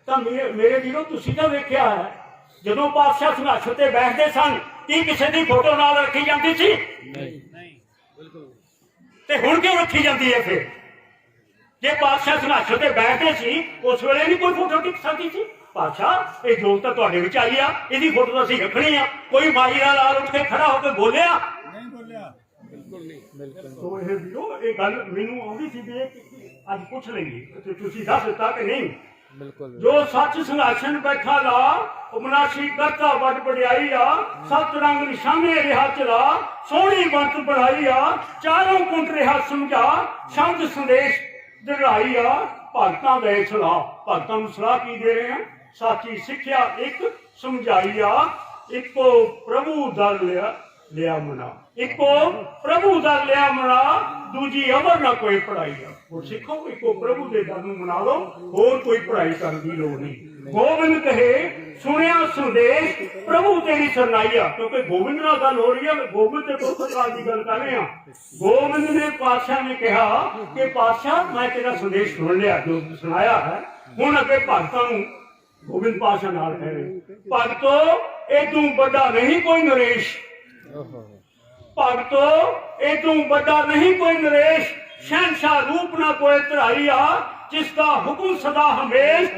ਤਾਂ ਮੇਰੇ ਮੇਰੇ ਵੀਰੋ, ਤੁਸੀਂ ਤਾਂ ਵੇਖਿਆ ਹੈ, ਜਦੋਂ ਪਾਤਸ਼ਾਹ ਸੰਘਰਸ਼ ਤੇ ਬੈਠਦੇ ਸਨ ਕੀ ਕਿਸੇ ਦੀ ਫੋਟੋ ਨਾਲ ਰੱਖੀ ਜਾਂਦੀ ਸੀ? ਤੇ ਹੁਣ ਕਿਉਂ ਰੱਖੀ ਜਾਂਦੀ ਹੈ ਫਿਰ? ਜੇ ਪਾਤਸ਼ਾਹ ਸੰਘਰਸ਼ ਤੇ ਬੈਠਦੇ ਸੀ ਉਸ ਵੇਲੇ ਨਹੀਂ ਕੋਈ ਫੋਟੋ ਟਿਕ ਸਕਦੀ ਸੀ? ਪਾਤਸ਼ਾਹ ਇਹ ਜੋਤ ਤਾਂ ਤੁਹਾਡੇ ਵਿੱਚ ਆਈ ਆ ਇਹਦੀ ਫੋਟੋ ਤਾਂ ਅਸੀਂ ਰੱਖਣੀ ਆ। ਕੋਈ ਮਾਈ ਨਾਲ ਆ ਉੱਠ ਕੇ ਖੜਾ ਹੋ ਕੇ ਬੋਲਿਆ? ਨਹੀਂ ਬੋਲਿਆ। ਬਿਲਕੁਲ ਨਹੀਂ। ਬਿਲਕੁਲ ਸੋ ਇਹ ਵੀਰੋ ਇਹ ਗੱਲ ਮੈਨੂੰ ਆਉਂਦੀ ਸੀ ਵੀ ਇਹ ਅੱਜ ਪੁੱਛ ਲਈਏ ਤੇ ਤੁਸੀਂ ਦੱਸ ਦਿੱਤਾ ਕਿ ਨਹੀਂ। ਬਿਲਕੁਲ। ਜੋ ਸੱਚ ਸੰਘਰਸ਼ਨ ਬੈਠਾ ਲਾ ਉਮਨਾਸ਼ੀ ਕਰਤਾ ਵੱਡ ਵਡਿਆਈ ਆ, ਸਤ ਰੰਗ ਨਿਸ਼ਾਨੇ ਰਿਹਾ ਚਲਾ, ਸੋਹਣੀ ਬੰਤ ਬਣਾਈ ਆ, ਚਾਰੋਂ ਕੁੰਟ ਰਿਹਾ ਸਮਝਾ ਸ਼ਬਦ ਸੰਦੇਸ਼ ਦਿੜਾਈ ਆ, ਭਗਤਾਂ ਦੇ ਸਲਾਹ, ਭਗਤਾਂ ਨੂੰ ਸਲਾਹ ਕੀ ਦੇ ਰਹੇ ਆ? ਸਾਚੀ ਸਿੱਖਿਆ ਇੱਕ ਸਮਝਾਈ ਆ, ਇੱਕੋ ਪ੍ਰਭੂ ਦਰ ਲਿਆ ਲਿਆ ਮਨਾ ਇੱਕੋ ਪ੍ਰਭੂ ਦਾ ਲਿਆ ਮਨਾ ਦੂਜੀ ਅਮਰ ਨਾ ਕੋਈ ਪੜਾਈ ਆ ਉਹ ਸਿੱਖੋ, ਇੱਕੋ ਪ੍ਰਭੂ ਦੇ ਦਰ ਨੂੰ ਮਨਾ ਲਓ, ਹੋਰ ਕੋਈ ਪੜਾਈ ਕਰਨ ਦੀ ਲੋੜ ਨਹੀਂ। ਗੋਬਿੰਦ ਕਹੇ, ਸੁਣਿਆ ਸੰਦੇਸ਼ ਪ੍ਰਭੂ ਤੇਰੀ ਸਰਨਾਈ ਕਿਉਂਕਿ ਗੋਬਿੰਦ ਨਾਲ ਗੱਲ ਹੋ ਰਹੀ ਆ ਗੋਬਿੰਦ ਤੇ ਪੁਰਖਕਾਲ ਦੀ ਗੱਲ ਕਰ ਰਹੇ। ਆ ਗੋਬਿੰਦ ਨੇ ਪਾਤਸ਼ਾਹ ਨੇ ਕਿਹਾ ਕਿ, ਪਾਤਸ਼ਾਹ, ਮੈਂ ਤੇਰਾ ਸੰਦੇਸ਼ ਸੁਣ ਲਿਆ, ਜੋ ਸੁਣਾਇਆ ਹੈ। ਹੁਣ ਅੱਗੇ ਭਗਤਾਂ ਨੂੰ ਗੋਬਿੰਦ ਪਾਤਸ਼ਾਹ ਨਾਲ ਕਹਿ ਰਹੇ ਭਗਤੋ, ਇਹ ਤੂੰ ਵੱਡਾ ਨਹੀਂ, ਕੋਈ ਨਰੇਸ਼। ਭਗਤੋ, ਇਹ ਤੂੰ ਵੱਡਾ ਨਹੀਂ ਕੋਈ ਨਰੇਸ਼ ਸ਼ਹਿਨशाह ਰੂਪ ਨਾ ਕੋਈ ਧਰਾਈ ਆ ਜਿਸ ਦਾ ਹੁਕਮ ਸਦਾ ਹਮੇਸ਼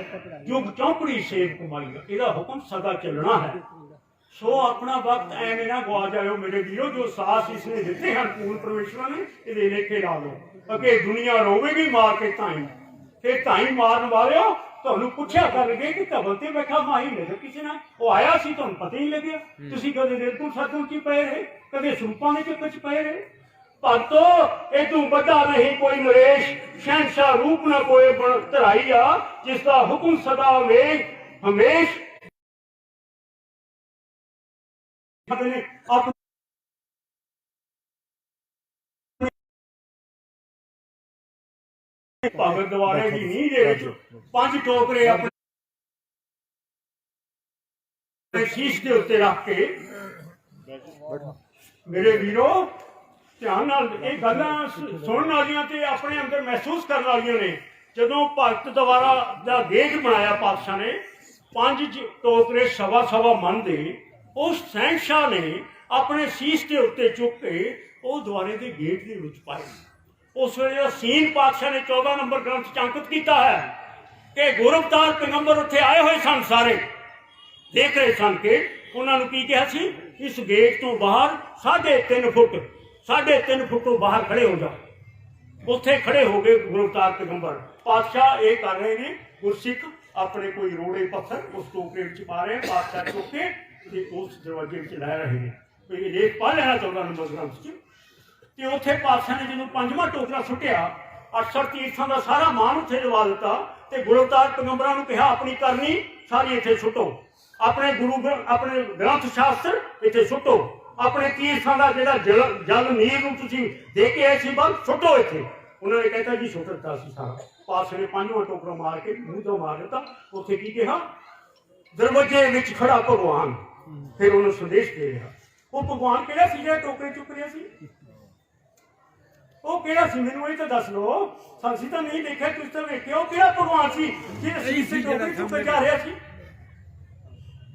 ਯੁਗ ਚੌਪੜੀ ਸੇਵ ਕਮਾਈਆ ਇਹਦਾ ਹੁਕਮ ਸਦਾ ਚੱਲਣਾ ਹੈ। ਸੋ ਆਪਣਾ ਵਕਤ ਐਵੇਂ ਨਾ ਗਵਾ ਜਾਇਓ ਮੇਰੇ ਵੀਰੋ, ਜੋ ਸਾਸ ਇਸਨੇ ਦਿੱਤੇ ਹਨ, ਪੂਰਨ ਪਰਮੇਸ਼ਵਰ ਨੇ ਇਹਦੇ ਲੇਖੇ ਲਾ ਲਓ। ਅਕੇ ਦੁਨੀਆ ਰੋਵੇਗੀ ਮਾਰ ਕੇ ਤਾਈ ਤੇ ਤਾਈ ਮਾਰਨ ਵਾਲਿਓ ਤੁਹਾਨੂੰ ਪੁੱਛਿਆ ਕਰਨਗੇ ਕਿ ਧਵਲ ਤੇ ਬੈਠਾ ਮਾਹੀ ਨਜ਼ਰ ਕਿਸੇ ਨਾਲ। ਉਹ ਆਇਆ ਸੀ ਤੁਹਾਨੂੰ ਪਤਾ ਹੀ ਨਹੀਂ ਲੱਗਿਆ। ਤੁਸੀਂ ਕਦੇ ਨਿਰਗੁਣ ਸਤਗੁਣ ਚ ਪਏ ਰਹੇ ਕਦੇ ਸਰੂਪਾਂ ਦੇ ਚੱਕਰ ਚ ਪਏ ਰਹੇ। ਭਗਤੋ ਇਹ ਤੂੰ ਵੱਡਾ ਨਹੀਂ ਕੋਈ ਨਰੇਸ਼ ਸ਼ਹਿਨशाह ਰੂਪ ਨਾ ਕੋਈ ਬਣ ਧਰਾਈ ਆ ਜਿਸ ਦਾ ਹੁਕਮ ਸਦਾ ਹਮੇਸ਼ ਹਮੇਸ਼। ਆਪਣੇ ਆਪ ਭਗਤ ਦਵਾਰੇ ਦੀ ਨੀਂਹ ਦੇ ਵਿੱਚ ਪੰਜ ਟੋਕਰੇ ਆਪਣੇ ਸ਼ੀਸ਼ ਦੇ ਉੱਤੇ ਰੱਖ ਕੇ। ਮੇਰੇ ਵੀਰੋ, ਧਿਆਨ ਨਾਲ ਇਹ ਗੱਲਾਂ ਸੁਣਨ ਵਾਲੀਆਂ ਤੇ ਆਪਣੇ ਅੰਦਰ ਮਹਿਸੂਸ ਕਰਨ ਵਾਲੀਆਂ ਨੇ। ਜਦੋਂ ਭਗਤ ਦੁਆਰਾ ਦਾ ਗੇਟ ਬਣਾਇਆ ਪਾਤਸ਼ਾਹ ਨੇ, ਪੰਜ ਟੋਕਰੇ ਸਵਾ ਸਵਾ ਮਨ ਦੇ, ਉਸ ਸਹਿਨਸ਼ਾਹ ਨੇ ਆਪਣੇ ਸੀਸ ਦੇ ਉੱਤੇ ਚੁੱਕ ਕੇ ਉਹ ਦੁਆਰੇ ਦੇ ਗੇਟ ਦੇ ਵਿੱਚ ਪਾਏ। ਉਸ ਵੇਲੇ ਅਸੀਮ ਪਾਤਸ਼ਾਹ ਨੇ 14 ਨੰਬਰ ਗ੍ਰੰਥ ਚ ਅੰਕਿਤ ਕੀਤਾ ਹੈ ਕਿ ਗੁਰਵਤਾਰ ਪੈਗੰਬਰ ਉੱਥੇ ਆਏ ਹੋਏ ਸਨ ਸਾਰੇ। ਦੇਖ ਰਹੇ ਸਨ ਕਿ ਉਹਨਾਂ ਨੂੰ ਕੀ ਕਿਹਾ ਸੀ? ਇਸ ਗੇਟ ਤੋਂ ਬਾਹਰ 3.5 ਫੁੱਟ 3.5 ਫੁੱਟ ਤੋਂ ਬਾਹਰ ਖੜੇ ਹੋ ਜਾ। ਉੱਥੇ ਖੜੇ ਹੋ ਗਏ ਗੁਰਵਤਾਰ ਪੈਗੰਬਰ। ਪਾਤਸ਼ਾਹ ਇਹ ਕਰ ਰਹੇ ਨੇ, ਗੁਰਸਿੱਖ ਆਪਣੇ ਕੋਈ ਰੋੜੇ ਪੱਥਰ ਉਸ ਟੋਕਰੇ ਵਿੱਚ ਪਾ ਰਹੇ ਪਾਤਸ਼ਾਹ ਚੁੱਕ ਕੇ ਤੇ ਉਸ ਦਰਵਾਜ਼ੇ ਵਿੱਚ ਲੈ ਰਹੇ ਨੇ। ਇਹ ਲੇਖ ਪਾ ਲੈਣਾ 14 ਨੰਬਰ ਗ੍ਰੰਥ 'ਚ? ਤੇ ਉੱਥੇ ਪਾਤਸ਼ਾਹ ਨੇ ਜਦੋਂ ਪੰਜਵਾਂ ਟੋਕਰਾ ਸੁੱਟਿਆ ਅਕਸਰ ਤੀਰਥਾਂ ਦਾ ਸਾਰਾ ਮਾਨ ਉੱਥੇ ਲਵਾ ਦਿੱਤਾ ਤੇ ਗੁਰਵਤਾਰ ਪੈਗੰਬਰਾਂ ਨੂੰ ਕਿਹਾ ਆਪਣੀ ਕਰਨੀ ਸਾਰੀ ਇੱਥੇ ਸੁੱਟੋ। ਆਪਣੇ ਗੁਰੂ ਆਪਣੇ ਗ੍ਰੰਥ ਸ਼ਾਸਤਰ ਇੱਥੇ ਸੁੱਟੋ। ਆਪਣੇ ਤੀਰਥਾਂ ਦਾ ਜਿਹੜਾ ਜਲ ਨੀਰ ਨੂੰ ਤੁਸੀਂ ਦੇ ਕੇ ਆਏ ਸੀ ਬਲ ਸੁੱਟੋ ਇੱਥੇ। ਉਹਨਾਂ ਨੇ ਕਹਿੰਦਾ ਜੀ ਸੁੱਟ ਦਿੱਤਾ ਸੀ ਸਾਰਾ। ਪਾਤਸ਼ਾਹ ਨੇ ਪੰਜਵਾਂ ਟੋਕਰਾ ਮਾਰ ਕੇ ਮੂੰਹ ਤੋਂ ਮਾਰ ਦਿੱਤਾ। ਉੱਥੇ ਕੀ ਕਿਹਾ? ਦਰਵਾਜ਼ੇ ਵਿੱਚ ਖੜਾ ਭਗਵਾਨ। ਫਿਰ ਉਹਨੂੰ ਸੰਦੇਸ਼ ਦੇ ਰਿਹਾ। ਉਹ ਭਗਵਾਨ ਕਿਹੜਾ ਸੀ ਜਿਹੜਾ ਟੋਕਰੇ ਚੁੱਕ ਰਿਹਾ ਸੀ? ਉਹ ਕਿਹੜਾ ਸੀ? ਮੈਨੂੰ ਇਹ ਤਾਂ ਦੱਸ ਲਓ। ਸਾਂਸੀ ਤਾਂ ਨਹੀਂ ਦੇਖਿਆ ਤੁਸੀਂ ਤਾਂ ਵੇਖਿਆ ਉਹ ਕਿਹੜਾ ਭਗਵਾਨ ਸੀ? ਜਿਹੜਾ ਸੀਸ ਤੇ ਟੋਕਰੀ ਚੁੱਕ ਜਾ ਰਿਹਾ ਸੀ।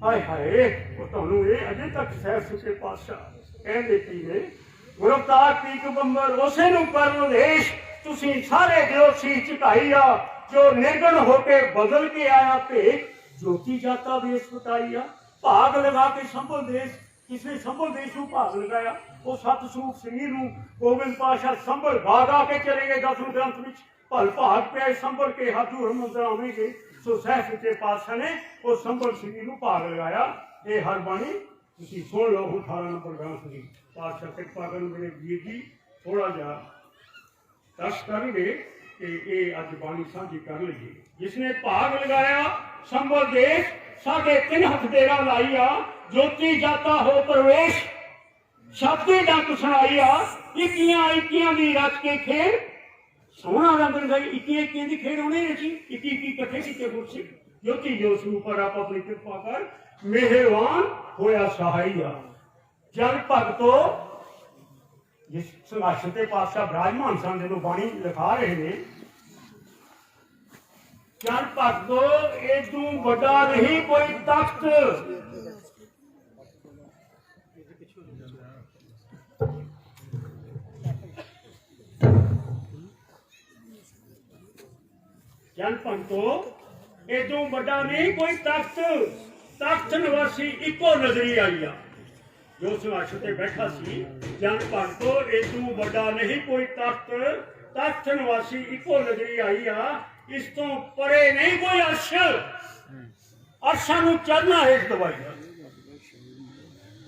ਹਾਏ ਹਾਏ ਉਹ ਤੁਹਾਨੂੰ ਇਹ ਅਜੇ ਤੱਕ ਸਹਿ ਸੁਕੇ ਪਾਤਸ਼ਾਹ ਕਹਿੰਦੇ ਕੀ ਨੇ? ਗੁਰਵਤਾਰ ਪੀਕ ਬੰਬਰ ਉਸੇ ਨੂੰ ਪਰਮੇਸ਼ ਤੁਸੀਂ ਸਾਰੇ ਦਿਓ ਸੀ ਝੁਕਾਈ ਆ ਜੋ ਨਿਰਗਣ ਹੋ ਕੇ ਬਦਲ ਕੇ ਆਇਆ ਭੇਖ ਜੋਤੀ ਜਾਤਾ ਵੇਸ ਵਟਾਈ ਆ ਭਾਗ ਲਗਾ ਕੇ ਸੰਭਲ ਦੇਸ਼ ਕਿਸੇ ਸੰਭਲ ਦੇਸ਼ ਨੂੰ ਭਾਗ ਲਗਾਇਆ? ਉਹ ਸਤ ਸਰੂਪ ਸਰੀਰ ਨੂੰ ਗੋਬਿੰਦ ਪਾਸ਼ਾ ਸੰਭਲ ਗਾਗਾ ਕੇ ਚਲੇ ਗਏ ਦਸਵੇਂ ਗ੍ਰੰਥ ਵਿੱਚ। ਭਲ ਭਾਗ ਪਿਆ ਸੰਭਲ ਕੇ ਹਾਥੂ ਹਰਮੰਦਰ ਆਵੇਂਗੇ ਸੋ ਸਹਿ ਸੁੱਚੇ ਪਾਤਸ਼ਾਹ ਨੇ ਉਹ ਸੰਭਲ ਸਰੀਰ ਨੂੰ ਭਾਗ ਲਗਾਇਆ। ਇਹ ਹਰ ਬਾਣੀ ਤੁਸੀਂ ਸੁਣ ਲਓ 18 ਨੰਬਰ ਗ੍ਰੰਥ ਦੀ। ਪਾਤਸ਼ਾਹ ਕਿਰਪਾ ਕਰਨ ਮੇਰੇ ਵੀਰ ਜੀ ਥੋੜਾ ਜਿਹਾ ਦਸ ਕਰਨਗੇ ਕਿ ਇਹ ਅੱਜ ਬਾਣੀ ਸਾਂਝੀ ਕਰ ਲਈਏ। ਜਿਸਨੇ ਭਾਗ ਲਗਾਇਆ, ਸੰਭਲ ਦੇਸ਼, ਸਾਡੇ ਤਿੰਨ ਹੱਥ ਡੇਰਾ ਲਾਈਆ ਜੋਤੀ ਜਾਤਾ ਹੋ ਪ੍ਰਵੇਸ਼ ਸ਼ਬਦੇ ਡੰਕ ਸੁਣਾਈਆ ਇਕੀਆਂ ਇਕੀਆਂ ਦੀ ਰਚ ਕੇ ਖੇਡ। ਸੋਹਣਾ ਰੰਗ ਰੰਗਾਈ ਇੱਕੀ ਇੱਕੀ ਦੀ ਖੇਡ ਹੋਣੀ ਰਚੀ ਇੱਕੀ ਇੱਕੀ ਇਕੱਠੇ ਕੀਤੇ ਗੁਰਸਿੱਖ ਜੋਤੀ ਜੋ ਸਰੂਪ ਪਰ ਆਪ ਆਪਣੀ ਕਿਰਪਾ ਕਰ, ਮਿਹਰਬਾਨ ਹੋਇਆ ਸਹਾਈਆ ਜਨ ਭਗਤੋ, ਜਿਸ ਸੰਘਰਸ਼ ਤੇ ਪਾਤਸ਼ਾਹ ਬ੍ਰਾਹਮਣ ਸਨ, ਜਦੋਂ ਬਾਣੀ ਲਿਖਾ ਰਹੇ ਨੇ ਜਨ ਭਗਤੋ, ਇਹ ਤੂੰ ਵੱਡਾ ਨਹੀਂ ਕੋਈ ਤਖਤ। ਜਨ ਭਗਤੋ ਇਹ ਵੱਡਾ ਨਹੀਂ ਕੋਈ ਤਖਤ। ਤਖਤ ਨਿਵਾਸੀ ਇੱਕੋ ਨਜ਼ਰੀ ਆਈ ਆ। ਜੋ ਸੰਘਰਸ਼ ਤੇ ਬੈਠਾ ਸੀ ਜਨ ਭਗਤੋ ਇਹ ਤੂੰ ਵੱਡਾ ਨਹੀਂ ਕੋਈ ਤਖਤ। ਤਖਤ ਨਿਵਾਸੀ ਇੱਕੋ ਨਜ਼ਰੀ ਆਈ ਆ। ਇਸ ਤੋਂ ਪਰੇ ਨਹੀਂ ਕੋਈ ਅਰਸ਼। ਅਰਸ਼ਾਂ ਨੂੰ ਚੜਨਾ ਹੈ ਦਵਾਈਆ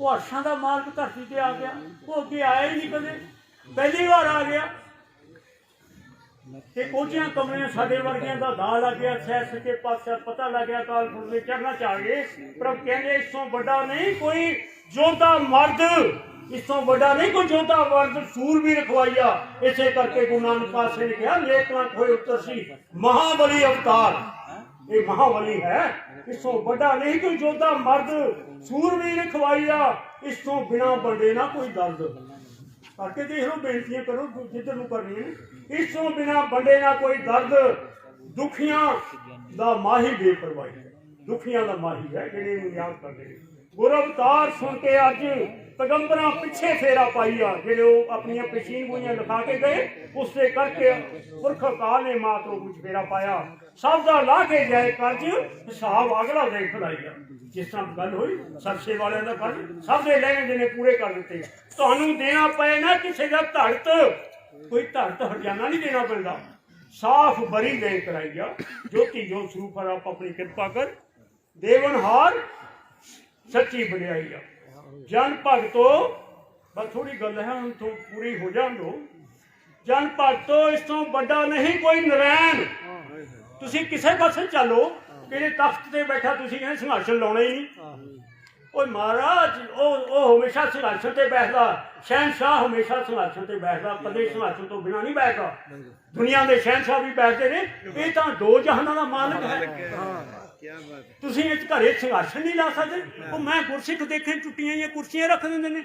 ਉਹ ਅਰਸ਼ਾਂ ਦਾ ਮਾਲਕ ਧਰਤੀ ਤੇ ਆ ਗਿਆ। ਉਹ ਅੱਗੇ ਆਇਆ ਹੀ ਨਹੀਂ ਕਦੇ। ਪਹਿਲੀ ਵਾਰ ਆ ਗਿਆ। ਤੇ ਉੱਚੀਆਂ ਕਮਰੀਆਂ ਸਾਡੇ ਵਰਗਿਆਂ ਦਾ ਦਾਲ ਲੱਗ ਸਹਿ ਸੱਚੇ ਪਾਤਸ਼ਾਹ ਪਤਾ ਲੱਗ ਕਾਲ ਪੁਰਖ ਦੇ ਚੜਨਾ ਚਾਹ ਗਏ। ਪਰ ਕਹਿੰਦੇ, ਇਸ ਤੋਂ ਵੱਡਾ ਨਹੀਂ ਕੋਈ ਜੋਧਾ ਮਰਦ, ਇਸ ਤੋਂ ਵੱਡਾ ਨਹੀਂ ਕੋਈ ਜੋਧਾ ਮਰਦ, ਸੂਰ ਵੀ ਰਖਵਾਈਆ ਇਸੇ ਕਰਕੇ ਗੁਰੂ ਨਾਨਕ ਪਾਤਸ਼ਾਹ ਨੇ ਕਿਹਾ ਲੇਖਣਾ ਹੋਏ ਉੱਤਰ ਸੀ। ਮਹਾਬਲੀ ਅਵਤਾਰ। ਇਹ ਮਹਾਬਲੀ ਹੈ। ਇਸ ਤੋਂ ਵੱਡਾ ਨਹੀਂ ਕੋਈ ਜੋਧਾ, ਮਰਦ, ਸੂਰ ਵੀ ਇਸ ਤੋਂ ਬਿਨਾ ਬੰਦੇ ਨਾ ਕੋਈ ਦਰਦ। ਕਰਕੇ ਦੇਖ ਲਓ ਬੇਨਤੀਆਂ ਕਰੋ ਜਿੱਧਰ ਨੂੰ ਕਰਨੀ ਹੈ। ਇਸ ਤੋਂ ਬਿਨਾ ਬੰਦੇ ਨਾ ਕੋਈ ਦਰਦ। ਦੁਖੀਆਂ ਦਾ ਮਾਹੀ ਬੇਪਰਵਾਹੀ ਹੈ। ਦੁਖੀਆਂ ਦਾ ਮਾਹੀ ਹੈ, ਜਿਹੜੇ ਇਹਨੂੰ ਯਾਦ ਕਰਦੇ ਨੇ। ਗੁਰ ਅਵਤਾਰ ਸੁਣ ਕੇ ਅੱਜ ਪੈਗੰਬਰਾਂ ਪਿੱਛੇ ਫੇਰਾ ਪਾਈ ਆ। ਜਿਹੜੇ ਉਹ ਆਪਣੀਆਂ ਪਛੀਨ ਲਿਖਾ ਕੇ ਗਏ, ਉਸੇ ਕਰਕੇ ਪੁਰਖ ਅਕਾਲ ਨੇ ਮਾਤ ਰੂਪ ਵਿੱਚ ਫੇਰਾ ਪਾਇਆ। ਸਭ ਦਾ ਲਾ ਕੇ ਜਾਏ ਕਰਜ, ਹਿਸਾਬ ਅਗਲਾ ਦੇ ਖੜਾਈਆ ਜਿਸ ਤਰ੍ਹਾਂ ਗੱਲ ਹੋਈ, ਸਰਸੇ ਵਾਲਿਆਂ ਦਾ ਕਰਜ, ਸਭ ਦੇ ਲੈਣੇ ਦੇਣੇ ਪੂਰੇ ਕਰ ਦਿੱਤੇ। ਤੁਹਾਨੂੰ ਦੇਣਾ ਪਏ ਨਾ ਕਿਸੇ ਦਾ ਧੜਤ। ਕੋਈ ਧੜਤ ਹਰਜਾਨਾ ਨਹੀਂ ਦੇਣਾ ਪੈਂਦਾ। ਸਾਫ਼ ਬਰੀ ਦੇ ਕਰਾਈਆ ਜੋਤੀ ਜੋ ਸਰੂਪ ਆਪ ਆਪਣੀ ਕਿਰਪਾ ਕਰ। ਦੇਵਨ ਹਾਰ, ਸੱਚੀ ਵਡਿਆਈ ਆ। ਜਨ ਭਗਤੋ, ਬਸ ਥੋੜੀ ਗੱਲ ਹੈ, ਹੁਣ ਤੋਂ ਪੂਰੀ ਹੋ ਜਾਣ ਦੋ। ਜਨ ਭਗਤੋ, ਇਸ ਤੋਂ ਵੱਡਾ ਨਹੀਂ ਕੋਈ ਨਰੈਣ। ਤੁਸੀਂ ਕਿਸੇ ਪਾਸੇ ਚੱਲੋ ਕਿਹੜੇ ਤਖਤ ਤੇ ਬੈਠਾ ਤੁਸੀਂ ਕਹਿੰਦੇ ਸੰਘਰਸ਼ ਲਾਉਣਾ ਹੀ ਨਹੀਂ। ਓਏ ਮਹਾਰਾਜ ਉਹ ਉਹ ਹਮੇਸ਼ਾ ਸੰਘਰਸ਼ ਤੇ ਬੈਠਦਾ ਸ਼ਹਿਨशाह ਹਮੇਸ਼ਾ ਸੰਘਰਸ਼ ਤੇ ਬੈਠਦਾ ਕੱਲੇ ਸੰਘਰਸ਼ ਤੋਂ ਬਿਨਾ ਨਹੀਂ ਬੈਠਦਾ। ਦੁਨੀਆ ਦੇ ਸ਼ਹਿਨशाह ਵੀ ਬੈਠਦੇ ਨੇ ਇਹ ਤਾਂ ਦੋ ਜਹਾਨਾਂ ਦਾ ਮਾਲਕ ਹੈ। ਤੁਸੀਂ ਇਹ ਘਰੇ ਸੰਘਰਸ਼ ਨਹੀਂ ਲਾ ਸਕਦੇ। ਉਹ ਮੈਂ ਗੁਰਸਿੱਖ ਦੇਖੇ ਚੁੱਟੀਆਂ ਜਾਂ ਕੁਰਸੀਆਂ ਰੱਖ ਦਿੰਦੇ ਨੇ।